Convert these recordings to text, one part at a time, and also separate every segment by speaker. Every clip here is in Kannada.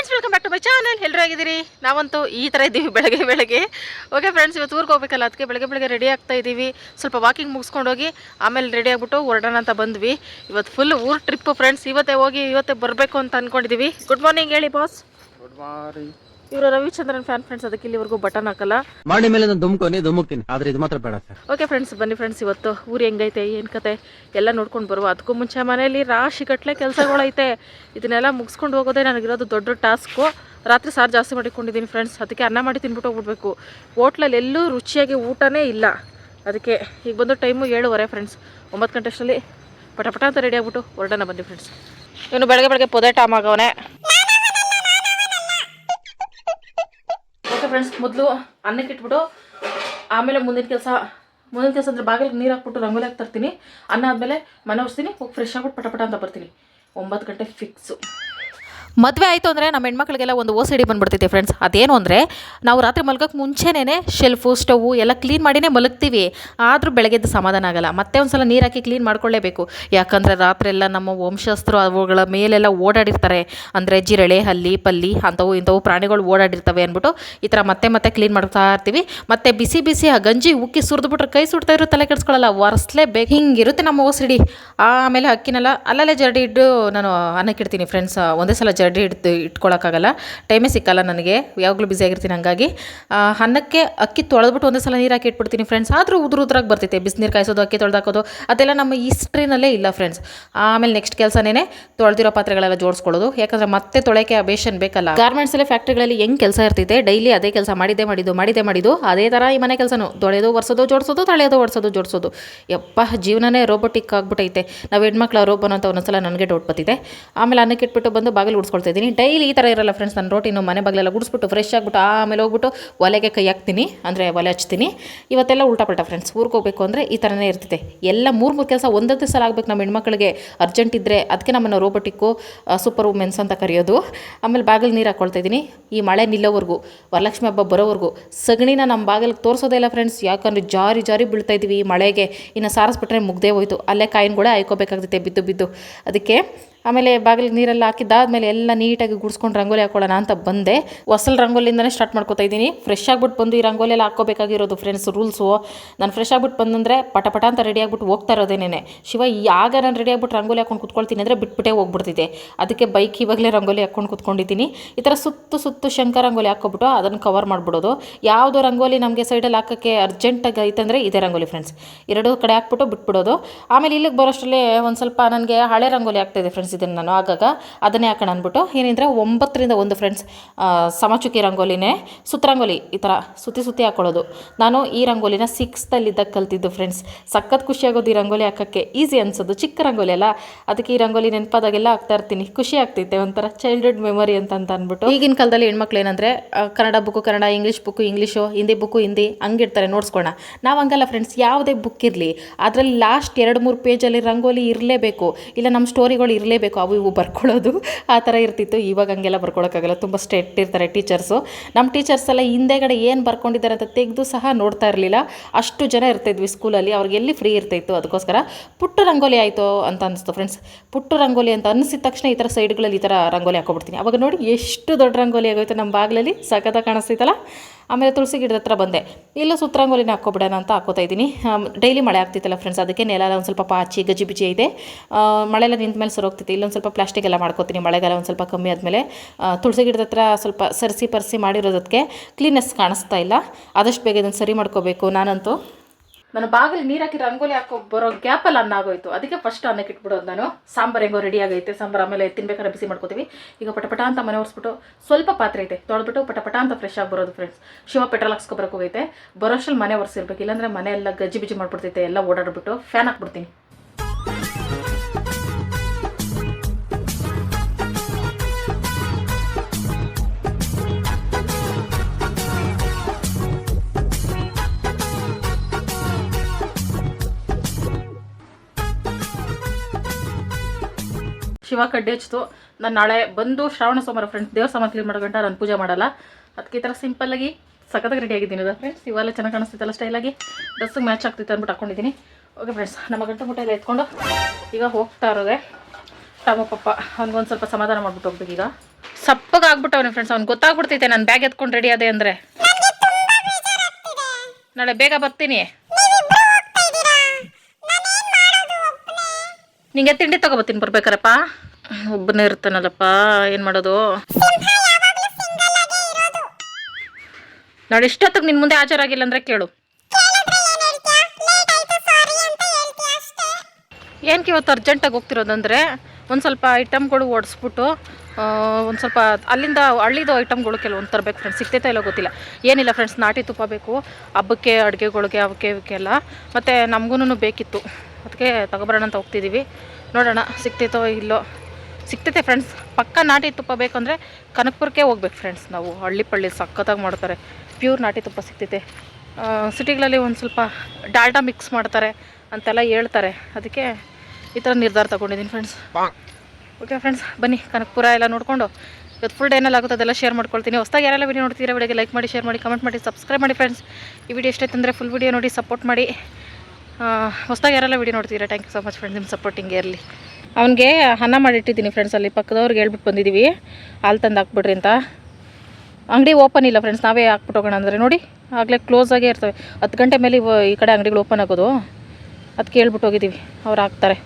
Speaker 1: Friends welcome back to my channel ಎಲ್ಲರೂ ಆಗಿದ್ದೀರಿ ನಾವಂತೂ ಈ ಥರ ಇದ್ದೀವಿ ಬೆಳಗ್ಗೆ ಬೆಳಗ್ಗೆ. ಓಕೆ ಫ್ರೆಂಡ್ಸ್ ಇವತ್ತು ಊರಿಗೆ ಹೋಗ್ಬೇಕಲ್ಲ? ಅದಕ್ಕೆ ಬೆಳಗ್ಗೆ ಬೆಳಗ್ಗೆ ರೆಡಿ ಆಗ್ತಾ ಇದ್ದೀವಿ. ಸ್ವಲ್ಪ ವಾಕಿಂಗ್ ಮುಗಿಸ್ಕೊಂಡು ಹೋಗಿ, ಆಮೇಲೆ ರೆಡಿ ಆಗಿಬಿಟ್ಟು ಹೊರಡೋಣ ಅಂತ ಬಂದ್ವಿ. ಇವತ್ತು ಫುಲ್ ಊರು ಟ್ರಿಪ್ಪು ಫ್ರೆಂಡ್ಸ್ ಇವತ್ತೇ ಹೋಗಿ, ಇವತ್ತೇ ಬರಬೇಕು ಅಂತ ಅಂದ್ಕೊಂಡಿದ್ದೀವಿ ಗುಡ್ ಮಾರ್ನಿಂಗ್ ಹೇಳಿ ಬಾಸ್
Speaker 2: ಗುಡ್ ಮಾರ್ನಿಂಗ್
Speaker 1: ಇವರು ರವಿಚಂದ್ರನ್ ಫ್ಯಾನ್ ಫ್ರೆಂಡ್ಸ್ ಅದಕ್ಕೆ ಇಲ್ಲಿವರೆಗೂ ಬಟನ್ ಹಾಕಲ್ಲ.
Speaker 2: ಮಾಡಿ ಮೇಲೆ ನಾನು ದುಮ್ಕೋನಿ ದುಮುಕ್ತೀನಿ ಆದ್ರೆ ಇದು ಮಾತ್ರ ಬೇಡ ಸರ್.
Speaker 1: ಓಕೆ ಫ್ರೆಂಡ್ಸ್ ಬನ್ನಿ ಫ್ರೆಂಡ್ಸ್ ಇವತ್ತು ಊರು ಹೆಂಗೈತೆ ಏನು ಕತೆ? ಎಲ್ಲ ನೋಡ್ಕೊಂಡು ಬರುವ. ಅದಕ್ಕೂ ಮುಂಚೆ ಮನೆಯಲ್ಲಿ ರಾಶಿ ಕಟ್ಲೆ ಕೆಲಸಗಳೈತೆ. ಇದನ್ನೆಲ್ಲ ಮುಗಿಸ್ಕೊಂಡು ಹೋಗೋದೇ ನನಗಿರೋದು ದೊಡ್ಡ ಟಾಸ್ಕು ರಾತ್ರಿ ಸಾರು ಜಾಸ್ತಿ ಮಾಡಿಕೊಂಡಿದ್ದೀನಿ ಫ್ರೆಂಡ್ಸ್ ಅದಕ್ಕೆ ಅನ್ನ ಮಾಡಿ ತಿನ್ಬಿಟ್ಟು ಹೋಗ್ಬಿಡ್ಬೇಕು. ಹೋಟ್ಲಲ್ಲಿ ಎಲ್ಲೂ ರುಚಿಯಾಗಿ ಊಟನೇ ಇಲ್ಲ. ಅದಕ್ಕೆ ಈಗ ಬಂದು ಟೈಮು ಏಳುವರೆ ಫ್ರೆಂಡ್ಸ್ ಒಂಬತ್ತು ಗಂಟೆ ಅಷ್ಟರಲ್ಲಿ ಪಟಪಟ ಪಟ ಅಂತ ರೆಡಿ ಆಗ್ಬಿಟ್ಟು ಹೊರಡೋಣ ಬನ್ನಿ ಫ್ರೆಂಡ್ಸ್ ಇವನು ಬೆಳಗ್ಗೆ ಬೆಳಗ್ಗೆ ಪೊದೆ ಟಾಮ್ ಆಗವನೆ. ಫ್ರೆಂಡ್ಸ್ ಮೊದಲು ಅನ್ನಕ್ಕೆ ಇಟ್ಬಿಟ್ಟು ಆಮೇಲೆ ಮುಂದಿನ ಕೆಲಸ ಮುಂದಿನ ಕೆಲಸ ಅಂದರೆ ಬಾಗಿಲಿಗೆ ನೀರು ಹಾಕ್ಬಿಟ್ಟು ರಂಗೋಲಿ ಹಾಕಿ ತರ್ತೀನಿ ಅನ್ನ ಆದಮೇಲೆ ಮನೆ ಒರೆಸ್ತೀನಿ ಹೋಗಿ ಫ್ರೆಶ್ ಆಗ್ಬಿಟ್ಟು ಪಟ ಪಟ ಅಂತ ಬರ್ತೀನಿ ಒಂಬತ್ತು ಗಂಟೆ ಫಿಕ್ಸು ಮದುವೆ ಆಯಿತು ಅಂದರೆ ನಮ್ಮ ಹೆಣ್ಮಕ್ಳಿಗೆಲ್ಲ ಒಂದು ಓ ಸಿ ಡಿ ಬಂದುಬಿಡ್ತೈತೆ ಫ್ರೆಂಡ್ಸ್ ಅದೇನು ಅಂದರೆ ನಾವು ರಾತ್ರಿ ಮಲ್ಗೋಕ್ಕೆ ಮುಂಚೆನೇ ಶೆಲ್ಫು ಸ್ಟವು ಎಲ್ಲ ಕ್ಲೀನ್ ಮಾಡಿನೇ ಮಲಗ್ತೀವಿ. ಆದರೂ ಬೆಳಗ್ಗೆದ್ದು ಸಮಾಧಾನ ಆಗಲ್ಲ. ಮತ್ತೆ ಒಂದು ಸಲ ನೀರು ಹಾಕಿ ಕ್ಲೀನ್ ಮಾಡ್ಕೊಳ್ಳೇಬೇಕು. ಯಾಕಂದರೆ ರಾತ್ರಿ ಎಲ್ಲ ನಮ್ಮ ವಂಶಸ್ಥರು ಅವುಗಳ ಮೇಲೆಲ್ಲ ಓಡಾಡಿರ್ತಾರೆ. ಅಂದರೆ ಜಿರಳೆ, ಹಲ್ಲಿ, ಪಲ್ಲಿ ಅಂಥವು ಇಂಥವು ಪ್ರಾಣಿಗಳು ಓಡಾಡಿರ್ತವೆ ಅಂದ್ಬಿಟ್ಟು ಈ ಥರ ಮತ್ತೆ ಮತ್ತೆ ಕ್ಲೀನ್ ಮಾಡ್ತಾ ಇರ್ತೀವಿ. ಮತ್ತೆ ಬಿಸಿ ಬಿಸಿ ಆ ಗಂಜಿ ಉಕ್ಕಿ ಸುರಿದ್ಬಿಟ್ರೆ ಕೈ ಸುಡ್ತಾ ಇರೋ ತಲೆ ಕೆಡಿಸ್ಕೊಳ್ಳಲ್ಲ ಒರೆಸ್ಲೇಬೇಕು. ಹಿಂಗಿರುತ್ತೆ ನಮ್ಮ ಓಸಿಡಿ ಆಮೇಲೆ ಅಕ್ಕಿನೆಲ್ಲ ಅಲ್ಲಲ್ಲೇ ಜರಡಿ ಇಟ್ಟು ನಾನು ಅನ್ನಕ್ಕಿಡ್ತೀನಿ ಫ್ರೆಂಡ್ಸ್ ಒಂದೇ ಸಲ ಜರಡಿ ಹಿಡ್ದು ಇಟ್ಕೊಳಕ್ಕಾಗಲ್ಲ. ಟೈಮೇ ಸಿಕ್ಕಲ್ಲ ನನಗೆ. ಯಾವಾಗಲೂ ಬ್ಯುಸಿ ಆಗಿರ್ತೀನಿ ಹಂಗಾಗಿ. ಅನ್ನಕ್ಕೆ ಅಕ್ಕಿ ತೊಳೆದ್ಬಿಟ್ಟು ಒಂದೇ ಸಲ ನೀರು ಹಾಕಿ ಇಟ್ಬಿಡ್ತೀನಿ ಫ್ರೆಂಡ್ಸ್ ಆದರೂ ಉದುರು ಉದ್ರಾಗಿ ಬರ್ತೈತೆ. ಬಿಸಿನೀರು ಕಾಯಿಸೋದು, ಅಕ್ಕಿ ತೊಳೆದಾಕೋದು ಅದೆಲ್ಲ ನಮ್ಮ ಹಿಸ್ಟ್ರಿನಲ್ಲೇ ಇಲ್ಲ ಫ್ರೆಂಡ್ಸ್ ಆಮೇಲೆ ನೆಕ್ಸ್ಟ್ ಕೆಲಸನೇ ತೊಳೆದಿರೋ ಪಾತ್ರೆಗಳೆಲ್ಲ ಜೋಡಿಸ್ಕೊಳ್ಳೋದು. ಯಾಕಂದರೆ ಮತ್ತೆ ತೊಳೆಕೆ ಅಬೇಷನ್ ಬೇಕಲ್ಲ. ಗಾರ್ಮೆಂಟ್ಸಲ್ಲೇ ಫ್ಯಾಕ್ಟ್ರಿಗಳಲ್ಲಿ ಹೆಂಗೆ ಕೆಲಸ ಇರ್ತೈತೆ? ಡೈಲಿ ಅದೇ ಕೆಲಸ ಮಾಡಿದ್ದೇ ಮಾಡಿದ್ದು ಮಾಡಿದ್ದೇ ಮಾಡಿದ್ದು. ಅದೇ ಥರ ಈ ಮನೆ ಕೆಲಸನೂ. ತೊಳೆಯೋದು, ಒರೆಸೋದು, ಜೋಡಿಸೋದು, ತಳೆಯೋದು, ಒರೆಸೋದು, ಜೋಡಿಸೋದು. ಯಪ್ಪ, ಜೀವನನೇ ರೋಬೋಟಿಕ್ ಆಗ್ಬಿಟ್ಟೈತೆ ನಾವು ಹೆಣ್ಮಕ್ಳು ರೋಬೋನ್ ಅಂತ ಒಂದೊಂದ್ಸಲ ನನಗೆ ಡೌಟ್ ಬತ್ತಿದೆ ಆಮೇಲೆ ಅನ್ನಕ್ಕೆ ಇಟ್ಬಿಟ್ಟು ಬಂದು ಬಾಗಿಲು ಉಡ್ಸ್ಕೊಳ್ತಾ ಇದ್ದೀನಿ. ಡೈಲಿ ಈ ಥರ ಇರಲ್ಲ ಫ್ರೆಂಡ್ಸ್ ನನ್ನ ರೋಟಿನು ಮನೆ ಬಾಗಿಲೆಲ್ಲ ಗುಡಿಸ್ಬಿಟ್ಟು ಫ್ರೆಶ್ ಆಗಿಬಿಟ್ಟು ಆಮೇಲೆ ಹೋಗ್ಬಿಟ್ಟು ಒಲೆಗೆ ಕೈ ಹಾಕ್ತೀನಿ, ಅಂದರೆ ಒಲೆ ಹಚ್ತೀನಿ. ಇವತ್ತೆಲ್ಲ ಉಲ್ಟಾ ಪಲ್ಟಾ ಫ್ರೆಂಡ್ಸ್ ಊರಿಗೆ ಹೋಗಬೇಕು ಅಂದರೆ ಈ ಥರನೇ ಇರ್ತೈತೆ. ಎಲ್ಲ ಮೂರು ಮೂರು ಕೆಲಸ ಒಂದೊಂದೇ ಸಲ ಆಗಬೇಕು ನಮ್ಮ ಹೆಣ್ಮಕ್ಳಿಗೆ. ಅರ್ಜೆಂಟ್ ಇದ್ದರೆ ಅದಕ್ಕೆ ನಮ್ಮನ್ನು ರೋಬೋಟಿಕ್ಕು ಸೂಪರ್ ವುಮೆನ್ಸ್ ಅಂತ ಕರೆಯೋದು. ಆಮೇಲೆ ಬಾಗಿಲು ನೀರು ಹಾಕ್ಕೊಳ್ತಾ ಇದ್ದೀನಿ. ಈ ಮಳೆ ನಿಲ್ಲೋವರೆಗೂ, ವರಲಕ್ಷ್ಮಿ ಹಬ್ಬ ಬರೋವರೆಗೂ, ಸಗಣಿನ ನಮ್ಮ ಬಾಗಿಲಿಗೆ ತೋರಿಸೋದೇ ಇಲ್ಲ ಫ್ರೆಂಡ್ಸ್ ಯಾಕಂದರೆ ಜಾರಿ ಜಾರಿ ಬೀಳ್ತಾ ಇದ್ದೀವಿ ಈ ಮಳೆಗೆ. ಇನ್ನು ಸಾರಿಸ್ಬಿಟ್ರೆ ಮುಗ್ದೇ ಹೋಯಿತು. ಅಲ್ಲೇ ಕಾಯಿನ್ಗಳೇ ಆಯ್ಕೋಬೇಕಾಗ್ತೈತೆ ಬಿದ್ದು ಬಿದ್ದು. ಅದಕ್ಕೆ ಆಮೇಲೆ ಬಾಗಿಲಿಗೆ ನೀರೆಲ್ಲ ಹಾಕಿದ್ದಾದ್ಮೇಲೆ ಎಲ್ಲ ನೀಟಾಗಿ ಗುಡಿಸ್ಕೊಂಡು ರಂಗೋಲಿ ಹಾಕೊಳ್ಳೋಣ ಅಂತ ಬಂದೆ. ಹೊಸಲ್ ರಂಗೋಲಿಯಿಂದನೇ ಸ್ಟಾರ್ಟ್ ಮಾಡ್ಕೋತಾ ಇದ್ದೀನಿ. ಫ್ರೆಶ್ ಆಗಿಬಿಟ್ಟು ಬಂದು ಈ ರಂಗೋಲಿ ಎಲ್ಲ ಹಾಕೋಬೇಕಾಗಿರೋದು ಫ್ರೆಂಡ್ಸ್ ರೂಲ್ಸು ನಾನು ಫ್ರೆಶ್ ಆಗಿಬಿಟ್ಟು ಬಂದಂದರೆ ಪಟ ಅಂತ ರೆಡಿ ಆಗಿಬಿಟ್ಟು ಹೋಗ್ತಾ ಇರೋದೇನೇ ಶಿವ ಆಗ ನಾನು ರೆಡಿ ಆಗಿಬಿಟ್ಟು ರಂಗೋಲಿ ಹಾಕೊಂಡು ಕುತ್ಕೊಳ್ತೀನಿ ಅಂದರೆ ಬಿಟ್ಬಿಟ್ಟೇ ಹೋಗ್ಬಿಡ್ತಿದ್ದೆ. ಅದಕ್ಕೆ ಬೈಕ್ ಇವಾಗಲೇ ರಂಗೋಲಿ ಹಾಕೊಂಡು ಕುತ್ಕೊಂಡಿದ್ದೀನಿ. ಈ ಥರ ಸುತ್ತು ಸುತ್ತು ಶಂಕರ ರಂಗೋಲಿ ಹಾಕ್ಕೊಬಿಟ್ಟು ಅದನ್ನು ಕವರ್ ಮಾಡಿಬಿಡೋದು. ಯಾವುದೋ ರಂಗೋಲಿ ನಮಗೆ ಸೈಡಲ್ಲಿ ಹಾಕೋಕ್ಕೆ ಅರ್ಜೆಂಟಾಗಿ ಐತಂದರೆ ಇದೇ ರಂಗೋಲಿ ಫ್ರೆಂಡ್ಸ್ ಎರಡೂ ಕಡೆ ಹಾಕ್ಬಿಟ್ಟು ಬಿಟ್ಬಿಡೋದು. ಆಮೇಲೆ ಇಲ್ಲಿಗೆ ಬರೋಷ್ಟರಲ್ಲೇ ಒಂದು ಸ್ವಲ್ಪ ನನಗೆ ಹಳೆ ರಂಗೋಲಿ ಆಗ್ತಾಯಿದೆ ಫ್ರೆಂಡ್ಸ್ ಇದನ್ನು ನಾನು ಆಗಾಗ. ಅದನ್ನೇ ಹಾಕೋಣ ಅಂದ್ಬಿಟ್ಟು, ಏನಿದ್ರೆ ಒಂಬತ್ತರಿಂದ ಒಂದು ಫ್ರೆಂಡ್ಸ್ ಸಮಚುಕಿ ರಂಗೋಲಿನೇ ಸುತ್ತರಂಗೋಲಿ ಈ ಥರ ಸುತ್ತಿ ಸುತ್ತಿ ಹಾಕೊಳ್ಳೋದು. ನಾನು ಈ ರಂಗೋಲಿನ ಸಿಕ್ಸ್ತಲ್ಲಿದ್ದಾಗ ಕಲ್ತಿದ್ದು ಫ್ರೆಂಡ್ಸ್ ಸಖತ್ ಖುಷಿ ಆಗೋದು ಈ ರಂಗೋಲಿ ಹಾಕೋಕ್ಕೆ. ಈಸಿ ಅನ್ಸೋದು. ಚಿಕ್ಕ ರಂಗೋಲಿ ಅಲ್ಲ. ಅದಕ್ಕೆ ಈ ರಂಗೋಲಿ ನೆನಪಾದಾಗೆಲ್ಲ ಹಾಕ್ತಾ ಇರ್ತೀನಿ. ಖುಷಿ ಆಗ್ತೈತೆ, ಒಂಥರ ಚೈಲ್ಡ್ಹುಡ್ ಮೆಮೊರಿ ಅಂತ ಅಂತ ಅಂದ್ಬಿಟ್ಟು. ಈಗಿನ ಕಾಲದಲ್ಲಿ ಹೆಣ್ಮಕ್ಳು ಏನಂದರೆ Kannada book Kannada English book English Hindi book Hindi ಹಂಗಿರ್ತಾರೆ ನೋಡ್ಸ್ಕೊಳ್ಳೋಣ ನಾವು ಹಂಗಲ್ಲ ಫ್ರೆಂಡ್ಸ್ ಯಾವುದೇ ಬುಕ್ ಇರಲಿ, ಅದರಲ್ಲಿ ಲಾಸ್ಟ್ ಎರಡು ಮೂರು ಪೇಜಲ್ಲಿ ರಂಗೋಲಿ ಇರಲೇಬೇಕು. ಇಲ್ಲ ನಮ್ಮ ಸ್ಟೋರಿಗಳು ಇರಲೇಬೇಕು. ಅವು ಇವು ಬರ್ಕೊಳ್ಳೋದು. ಆ ಥರ ಇರ್ತಿತ್ತು. ಇವಾಗ ಹಂಗೆಲ್ಲ ಬರ್ಕೊಳ್ಳೋಕ್ಕಾಗಲ್ಲ ತುಂಬ ಸ್ಟ್ರೆಟ್ ಇರ್ತಾರೆ ಟೀಚರ್ಸು. ನಮ್ಮ ಟೀಚರ್ಸ್ ಎಲ್ಲ ಹಿಂದೆಗಡೆ ಏನು ಬರ್ಕೊಂಡಿದ್ದಾರೆ ಅಂತ ತೆಗೆದು ಸಹ ನೋಡ್ತಾ ಇರಲಿಲ್ಲ. ಅಷ್ಟು ಜನ ಇರ್ತಿದ್ವಿ ಸ್ಕೂಲಲ್ಲಿ. ಅವ್ರಿಗೆ ಎಲ್ಲಿ ಫ್ರೀ ಇರ್ತಾಯಿತ್ತು ಅದಕ್ಕೋಸ್ಕರ. ಪುಟ್ಟು ರಂಗೋಲಿ ಆಯಿತು ಅಂತ ಅನಿಸ್ತು ಫ್ರೆಂಡ್ಸ್. ಪುಟ್ಟು ರಂಗೋಲಿ ಅಂತ ಅನಿಸಿದ ತಕ್ಷಣ ಈ ಥರ ಸೈಡ್ಗಳಲ್ಲಿ ಈ ಥರ ರಂಗೋಲಿ ಹಾಕೊಬಿಡ್ತೀನಿ ಅವಾಗ ನೋಡಿ ಎಷ್ಟು ದೊಡ್ಡ ರಂಗೋಲಿ ಆಗೋಯ್ತು ನಮ್ಮ ಬಾಗಿಲಲ್ಲಿ. ಸಖತ್ತಾಗಿ ಕಾಣಿಸ್ತೈತಲ್ಲ ಆಮೇಲೆ ತುಳಸಿ ಗಿಡದ ಹತ್ರ ಬಂದೆ. ಇಲ್ಲೂ ಸುತ್ತರಂಗೋಲಿನ ಹಾಕ್ಕೊಬಿಡೋಣ ಅಂತ ಹಾಕೋತಾ ಇದ್ದೀನಿ. ಡೈಲಿ ಮಳೆ ಆಗ್ತಿತ್ತಲ್ಲ ಫ್ರೆಂಡ್ಸ್. ಅದಕ್ಕೆ ನೆಲ ಒಂದು ಸ್ವಲ್ಪ ಪಾಚಿ, ಗಜಿಬಿಜಿ ಇದೆ. ಮಳೆ ಎಲ್ಲ ನಿಂತ ಮೇಲೆ ಸರೋಗ್ತಿತ್ತು ಇಲ್ಲೊಂದು ಸ್ವಲ್ಪ ಪ್ಲಾಸ್ಟಿಕ್ ಎಲ್ಲ ಮಾಡ್ಕೋತೀನಿ, ಮಳೆಗಾಲ ಒಂದು ಸ್ವಲ್ಪ ಕಮ್ಮಿ ಆದಮೇಲೆ ತುಳಸಿ ಗಿಡದ ಹತ್ರ ಸ್ವಲ್ಪ ಸರಿಸಿ ಪರಿಸಿ ಮಾಡಿರೋದಕ್ಕೆ ಕ್ಲೀನೆಸ್ ಕಾಣಿಸ್ತಾ ಇಲ್ಲ. ಆದಷ್ಟು ಬೇಗ ಇದನ್ನು ಸರಿ ಮಾಡ್ಕೋಬೇಕು ನಾನಂತೂ. ನಾನು ಬಾಗಿಲು ನೀರು ಹಾಕಿ ರಂಗೋಲಿ ಹಾಕೋ ಬರೋ ಗ್ಯಾಪಲ್ಲಿ ಅನ್ನ ಆಗೋಯ್ತು. ಅದಕ್ಕೆ ಫಸ್ಟ್ ಅನ್ನಕ್ಕೆ ಇಟ್ಬಿಡೋದು ನಾನು. ಸಾಂಬಾರು ಹೆಂಗೋ ರೆಡಿ ಆಗೈತೆ, ಸಾಂಬಾರು ಆಮೇಲೆ ತಿನ್ಬೇಕಾದ್ರೆ ಬಿಸಿ ಮಾಡ್ಕೋತೀವಿ. ಈಗ ಪಟಪಟ ಅಂತ ಮನೆ ಒರೆಸ್ಬಿಟ್ಟು ಸ್ವಲ್ಪ ಪಾತ್ರೆ ಐತೆ. ತೊಳೆದ್ಬಿಟ್ಟು ಪಟಪಟ ಅಂತ ಫ್ರೆಶ್ ಆಗಿ ಬರೋದು ಫ್ರೆಂಡ್ಸ್ ಶಿವ ಪೆಟ್ರೋಲ್ ಹಾಕ್ಸ್ಕೊಬರಕ್ಕೆ ಹೋಗೈತೆ. ಬರೋಷ್ಟಲ್ಲಿ ಮನೆ ಒರೆಸಿರ್ಬೇಕು. ಇಲ್ಲಾಂದರೆ ಮನೆ ಎಲ್ಲ ಗಜ್ಜಿ ಬಿಜಿ ಮಾಡ್ಬಿಡ್ತೈತೆ, ಎಲ್ಲ ಓಡಾಡ್ಬಿಟ್ಟು ಫ್ಯಾನ್ ಹಾಕ್ಬಿಡ್ತೀನಿ. ಶಿವ ಕಡ್ಡಿ ಹಚ್ಚಿತು. ನಾನು ನಾಳೆ ಬಂದು ಶ್ರಾವಣ ಸೋಮವಾರ ಫ್ರೆಂಡ್ಸ್ ದೇವ್ರ ಸಾಮಾನು ಕ್ಲೀನ್ ಮಾಡೋ ಗಂಟ ನಾನು ಪೂಜೆ ಮಾಡಲ್ಲ. ಅದಕ್ಕೆ ಈ ಥರ ಸಿಂಪಲ್ಲಾಗಿ ಸಖತ್ತಾಗಿ ರೆಡಿ ಆಗಿದ್ದೀನಿ ಅದ ಫ್ರೆಂಡ್ಸ್ ಇವೆಲ್ಲ ಚೆನ್ನಾಗಿ ಕಾಣಿಸ್ತೈತಲ್ಲ ಸ್ಟೈಲಾಗಿ ಡ್ರೆಸ್ಸಿಗೆ ಮ್ಯಾಚ್ ಆಗ್ತಿತ್ತು ಅಂದ್ಬಿಟ್ಟು ಹಾಕೊಂಡಿದ್ದೀನಿ. ಓಕೆ ಫ್ರೆಂಡ್ಸ್ ನಮ್ಮ ಗಂಟು ಮುಟ್ಟ ಎಲ್ಲ ಎತ್ಕೊಂಡು ಈಗ ಹೋಗ್ತಾ ಇರೋದೆ. ತಮ್ಮ ಪಪ್ಪ ಅವ್ನಿಗೊಂದು ಸ್ವಲ್ಪ ಸಮಾಧಾನ ಮಾಡ್ಬಿಟ್ಟು ಹೋಗ್ಬೇಕು ಈಗ. ಸಪ್ಪಗಾಗ್ಬಿಟ್ಟವನೆ ಫ್ರೆಂಡ್ಸ್ ಅವ್ನು ಗೊತ್ತಾಗ್ಬಿಡ್ತೈತೆ ನಾನು ಬ್ಯಾಗ್ ಎತ್ಕೊಂಡು ರೆಡಿ ಅದೇ ಅಂದರೆ. ನಾಳೆ ಬೇಗ ಬರ್ತೀನಿ. ನಿಂಗೆ ತಿಂಡಿ ತಗೋಬತ್ತೀನಿ ಬರ್ಬೇಕಾರಪ್ಪ ಒಬ್ಬನೇ ಇರ್ತಾನಲ್ಲಪ್ಪ, ಏನು ಮಾಡೋದು? ನಾಳೆ ಇಷ್ಟೊತ್ತಿಗೆ ನಿನ್ನ ಮುಂದೆ ಹಾಜರಾಗಿಲ್ಲ ಅಂದರೆ ಕೇಳು. ಏನಕ್ಕೆ ಇವತ್ತು ಅರ್ಜೆಂಟಾಗಿ ಹೋಗ್ತಿರೋದಂದರೆ ಒಂದು ಸ್ವಲ್ಪ ಐಟಮ್ಗಳು ಓಡಿಸ್ಬಿಟ್ಟು ಒಂದು ಸ್ವಲ್ಪ ಅಲ್ಲಿಂದ ಹಳ್ಳಿದು ಐಟಮ್ಗಳು ಕೆಲವೊಂದು ತರಬೇಕು ಫ್ರೆಂಡ್ಸ್ ಸಿಗ್ತೈತಾ ಇಲ್ಲ ಗೊತ್ತಿಲ್ಲ. ಏನಿಲ್ಲ ಫ್ರೆಂಡ್ಸ್ ನಾಟಿ ತುಪ್ಪ ಬೇಕು. ಹಬ್ಬಕ್ಕೆ ಅಡುಗೆಗಳಿಗೆ, ಅವಕ್ಕೆ ಇವಕ್ಕೆಲ್ಲ ಮತ್ತು ನಮಗೂ ಬೇಕಿತ್ತು. ಅದಕ್ಕೆ ತಗೊಬರೋಣ ಅಂತ ಹೋಗ್ತಿದ್ದೀವಿ. ನೋಡೋಣ, ಸಿಗ್ತೈತೋ ಇಲ್ಲೋ. ಸಿಗ್ತೈತೆ ಫ್ರೆಂಡ್ಸ್ ಪಕ್ಕ ನಾಟಿ ತುಪ್ಪ ಬೇಕಂದರೆ ಕನಕಪುರಕ್ಕೆ ಹೋಗ್ಬೇಕು ಫ್ರೆಂಡ್ಸ್ ನಾವು. ಹಳ್ಳಿ ಪಳ್ಳಿ ಸಖತ್ತಾಗಿ ಮಾಡ್ತಾರೆ. ಪ್ಯೂರ್ ನಾಟಿ ತುಪ್ಪ ಸಿಗ್ತೈತೆ. ಸಿಟಿಗಳಲ್ಲಿ ಒಂದು ಸ್ವಲ್ಪ ಡಾಲ್ಡಾ ಮಿಕ್ಸ್ ಮಾಡ್ತಾರೆ ಅಂತೆಲ್ಲ ಹೇಳ್ತಾರೆ. ಅದಕ್ಕೆ ಈ ಥರ ನಿರ್ಧಾರ ತಗೊಂಡಿದ್ದೀನಿ ಫ್ರೆಂಡ್ಸ್ ಓಕೆ ಫ್ರೆಂಡ್ಸ್ ಬನ್ನಿ ಕನಕಪುರ ಎಲ್ಲ ನೋಡಿಕೊಂಡು. ಇವತ್ತು ಫುಲ್ ಡೇನಲ್ಲಿ ಆಗುತ್ತೆ ಅದೆಲ್ಲ ಶೇರ್ ಮಾಡ್ಕೊಳ್ತೀನಿ. ಹೊಸದಾಗಿ ಯಾರೆಲ್ಲ ವಿಡಿಯೋ ನೋಡ್ತೀರಾ ವಿಡಿಯೋಗೆ ಲೈಕ್ ಮಾಡಿ ಶೇರ್ ಮಾಡಿ ಕಮೆಂಟ್ ಮಾಡಿ ಸಬ್ಸ್ಕ್ರೈಬ್ ಮಾಡಿ ಫ್ರೆಂಡ್ಸ್ ಈ ವಿಡಿಯೋ ಎಷ್ಟೈತೆ ಅಂದರೆ ಫುಲ್ ವಿಡಿಯೋ ನೋಡಿ ಸಪೋರ್ಟ್ ಮಾಡಿ. ಹೊಸ್ದಾಗಿ ಯಾರೆಲ್ಲ ವಿಡಿಯೋ ನೋಡ್ತೀರಾ thank you so much friends ನಿಮ್ಮ ಸಪೋರ್ಟಿಂಗ್ ಇರಲಿ. ಅವನಿಗೆ ಅನ್ನ ಮಾಡಿಟ್ಟಿದ್ದೀನಿ ಫ್ರೆಂಡ್ಸ್ ಅಲ್ಲಿ. ಪಕ್ಕದವ್ರಿಗೆ ಹೇಳ್ಬಿಟ್ಟು ಬಂದಿದ್ದೀವಿ ಹಾಲು ತಂದು ಹಾಕ್ಬಿಡ್ರಿ ಅಂತ. ಅಂಗಡಿ ಓಪನ್ ಇಲ್ಲ ಫ್ರೆಂಡ್ಸ್ ನಾವೇ ಹಾಕ್ಬಿಟ್ಟು ಹೋಗೋಣ ಅಂದರೆ. ನೋಡಿ ಆಗಲೇ ಕ್ಲೋಸ್ ಆಗೇ ಇರ್ತವೆ. ಹತ್ತು ಗಂಟೆ ಮೇಲೆ ಈ ಕಡೆ ಅಂಗಡಿಗಳು ಓಪನ್ ಆಗೋದು. ಅದಕ್ಕೆ ಹೇಳ್ಬಿಟ್ಟು ಹೋಗಿದ್ದೀವಿ ಅವ್ರು ಹಾಕ್ತಾರೆ.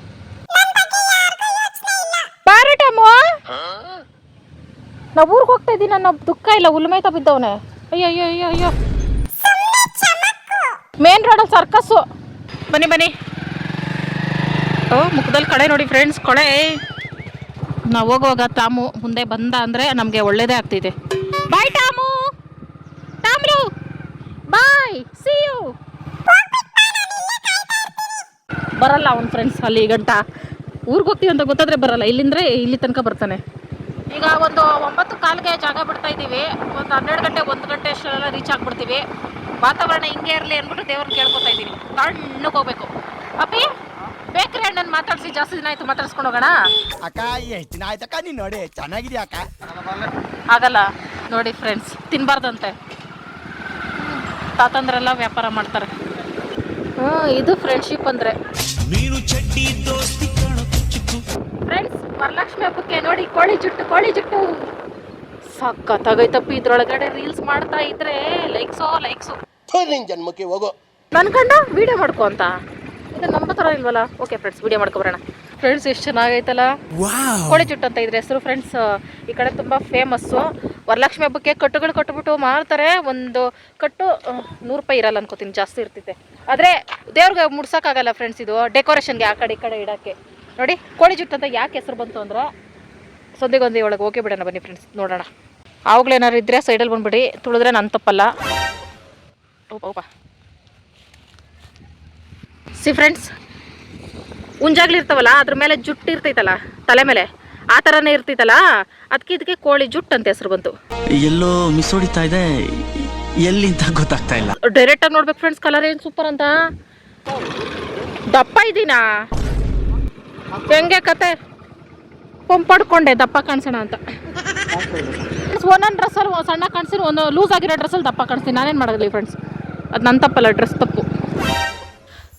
Speaker 1: ನಾವು ಊರಿಗೆ ಹೋಗ್ತಾ ಇದ್ದೀನಿ ನನ್ನ ದುಃಖ ಇಲ್ಲ ಉಲ್ಮೈತ ಬಿದ್ದವನೇ ಅಯ್ಯೋ ಅಯ್ಯೋ ಅಯ್ಯೋ ಅಯ್ಯೋ. ಮೇನ್ ರೋಡಲ್ಲಿ ಸರ್ಕಸ್ಸು ಬನ್ನಿ ಬನ್ನಿ. ಓ, ಮುಖದಲ್ಲಿ ಕಳೆ ನೋಡಿ ಫ್ರೆಂಡ್ಸ್ ಕೊಳೆ. ನಾವು ಹೋಗುವಾಗ ತಾಮು ಮುಂದೆ ಬಂದ ಅಂದರೆ ನಮಗೆ ಒಳ್ಳೇದೇ ಆಗ್ತಿದೆ. Bye Tom. ಟಾಮ್ರು bye see you ಬರಲ್ಲ ಅವ್ನ ಫ್ರೆಂಡ್ಸ್ ಅಲ್ಲಿ ಗಂಟ ಊರಿಗೆ ಹೋಗ್ತೀವಿ ಅಂತ ಗೊತ್ತಾದ್ರೆ ಬರಲ್ಲ. ಇಲ್ಲಿಂದ್ರೆ ಇಲ್ಲಿ ತನಕ ಬರ್ತಾನೆ. ಈಗ ಒಂದು ಒಂಬತ್ತು ಕಾಲಿಗೆ ಜಾಗ ಬಿಡ್ತಾ ಇದ್ದೀವಿ. ಒಂದು ಹನ್ನೆರಡು ಗಂಟೆ, ಒಂದು ಗಂಟೆ ಅಷ್ಟೆಲ್ಲ ರೀಚ್ ಆಗ್ಬಿಡ್ತೀವಿ. ವಾತಾವರಣ ಹಿಂಗೆ ಇರಲಿ ಅಂದ್ಬಿಟ್ಟು ದೇವ್ರನ್ನ ಕೇಳ್ಕೊತಾ ಇದ್ದೀನಿ. ತಣ್ಣಗೆ ಹೋಗ್ಬೇಕು. ಅಪ್ಪಿ ಬೇಕ್ರಿ ಅಣ್ಣನ ಮಾತಾಡ್ಸಿ ಜಾಸ್ತಿ ದಿನ ಆಯ್ತು ಮಾತಾಡ್ಸ್ಕೊಂಡು ಹೋಗೋಣ?
Speaker 3: ಅಕ್ಕ ಎಷ್ಟು ದಿನ ಆಯ್ತಕ್ಕ ನೀನು ನೋಡಿ ಚೆನ್ನಾಗಿದೆ ಅಕ್ಕ?
Speaker 1: ಆಗಲ್ಲ. ನೋಡಿ ಫ್ರೆಂಡ್ಸ್ ತಿನ್ಬಾರ್ದಂತೆ. ತಾತಂದ್ರೆಲ್ಲ ವ್ಯಾಪಾರ ಮಾಡ್ತಾರೆ. ಹ್ಞೂ ಇದು ಫ್ರೆಂಡ್ಶಿಪ್ ಅಂದರೆ. ಫ್ರೆಂಡ್ಸ್ ವರಲಕ್ಷ್ಮಿ ಹಬ್ಬಕ್ಕೆ ನೋಡಿ ಕೋಳಿ ಜುಟ್ಟು ಕೋಳಿ ಜುಟ್ಟು. ಸಖತ್ತಾಗೈತಪ್ಪ ಇದ್ರೊಳಗಡೆ ರೀಲ್ಸ್ ಮಾಡ್ತಾ ಇದ್ರೆ ಲೈಕ್ಸೋ ಲೈಕ್ಸು
Speaker 3: ನಿನ್ ಜನ್ಮಕ್ಕೆ ಹೋಗು.
Speaker 1: ನನ್ನ ಕಂಡ ವಿಡಿಯೋ ಮಾಡ್ಕೊ ಅಂತ. ಇದು ನಮ್ಮ ಥರ ಇಲ್ವಲ್ಲ? ಓಕೆ ಫ್ರೆಂಡ್ಸ್ ವಿಡಿಯೋ ಮಾಡ್ಕೊ ಬರೋಣ. ಫ್ರೆಂಡ್ಸ್ ಎಷ್ಟು ಚೆನ್ನಾಗೈತಲ್ಲ? ಕೋಳಿ ಚುಟ್ಟು ಅಂತ ಇದ್ರೆ ಹೆಸರು ಫ್ರೆಂಡ್ಸ್ ಈ ಕಡೆ ತುಂಬ ಫೇಮಸ್ಸು ವರಲಕ್ಷ್ಮಿ ಹಬ್ಬಕ್ಕೆ ಕಟ್ಟುಗಳು ಕಟ್ಬಿಟ್ಟು ಮಾರ್ತಾರೆ. ಒಂದು ಕಟ್ಟು ನೂರು ರೂಪಾಯಿ ಇರಲ್ಲ ಅನ್ಕೋತೀನಿ ಜಾಸ್ತಿ ಇರ್ತೈತೆ. ಆದರೆ ದೇವ್ರಿಗೆ ಮುಡ್ಸೋಕ್ಕಾಗಲ್ಲ ಫ್ರೆಂಡ್ಸ್ ಇದು. ಡೆಕೋರೇಷನ್ಗೆ ಆ ಕಡೆ ಈ ಕಡೆ ಇಡೋಕ್ಕೆ. ನೋಡಿ ಕೋಳಿ ಜುಟ್ಟು ಅಂತ ಯಾಕೆ ಹೆಸರು ಬಂತು ಅಂದರೆ ಸೊಂದಿಗೊಂದಿ ಒಳಗೆ ಓಕೆ ಬಿಡೋಣ ಬನ್ನಿ ಫ್ರೆಂಡ್ಸ್ ನೋಡೋಣ. ಆವಾಗಲೇನಾದ್ರು ಇದ್ದರೆ ಸೈಡಲ್ಲಿ ಬಂದುಬಿಡಿ. ತುಳಿದ್ರೆ ನನ್ನ ತಪ್ಪಲ್ಲ. ಓಪ ಓಪ ಸಿ ಫ್ರೆಂಡ್ಸ್ ಉಂಜಾಗ್ಲಿ ಇರ್ತಾವಲ್ಲ ಅದ್ರ ಮೇಲೆ ಜುಟ್ಟು ಇರ್ತೈತಲ್ಲ ತಲೆ ಮೇಲೆ ಆ ಥರನೇ ಇರ್ತೈತಲ್ಲ ಅದಕ್ಕೆ ಇದಕ್ಕೆ ಕೋಳಿ ಜುಟ್ಟು ಅಂತ ಹೆಸರು ಬಂತು.
Speaker 4: ಎಲ್ಲೋ ಮಿಸ್ ಹೊಡಿತಾ ಇದೆ ಎಲ್ಲಿ ಅಂತ ಗೊತ್ತಾಗ್ತಾ ಇಲ್ಲ.
Speaker 1: ಡೈರೆಕ್ಟ್ ಆಗಿ ನೋಡ್ಬೇಕು ಫ್ರೆಂಡ್ಸ್ ಕಲರ್ ಏನು ಸೂಪರ್ ಅಂತ. ದಪ್ಪ ಇದ್ದೀನಾ ಹೆಂಗೆ ಕತೆ? ಪಂಪಡ್ಕೊಂಡೆ, ದಪ್ಪ ಕಾಣಿಸೋಣ ಅಂತ. ಒಂದೊಂದು ಡ್ರೆಸ್ಸಲ್ಲಿ ಸಣ್ಣ ಕಾಣಿಸ್ತೀನಿ ಒಂದು ಲೂಸ್ ಆಗಿರೋ ಡ್ರೆಸ್ಸಲ್ಲಿ ದಪ್ಪ ಕಾಣಿಸ್ತೀನಿ. ನಾನೇನು ಮಾಡೋದಿಲ್ಲ ಫ್ರೆಂಡ್ಸ್ ಅದು ನನ್ನ ತಪ್ಪಲ್ಲ ಡ್ರೆಸ್ ತಪ್ಪು.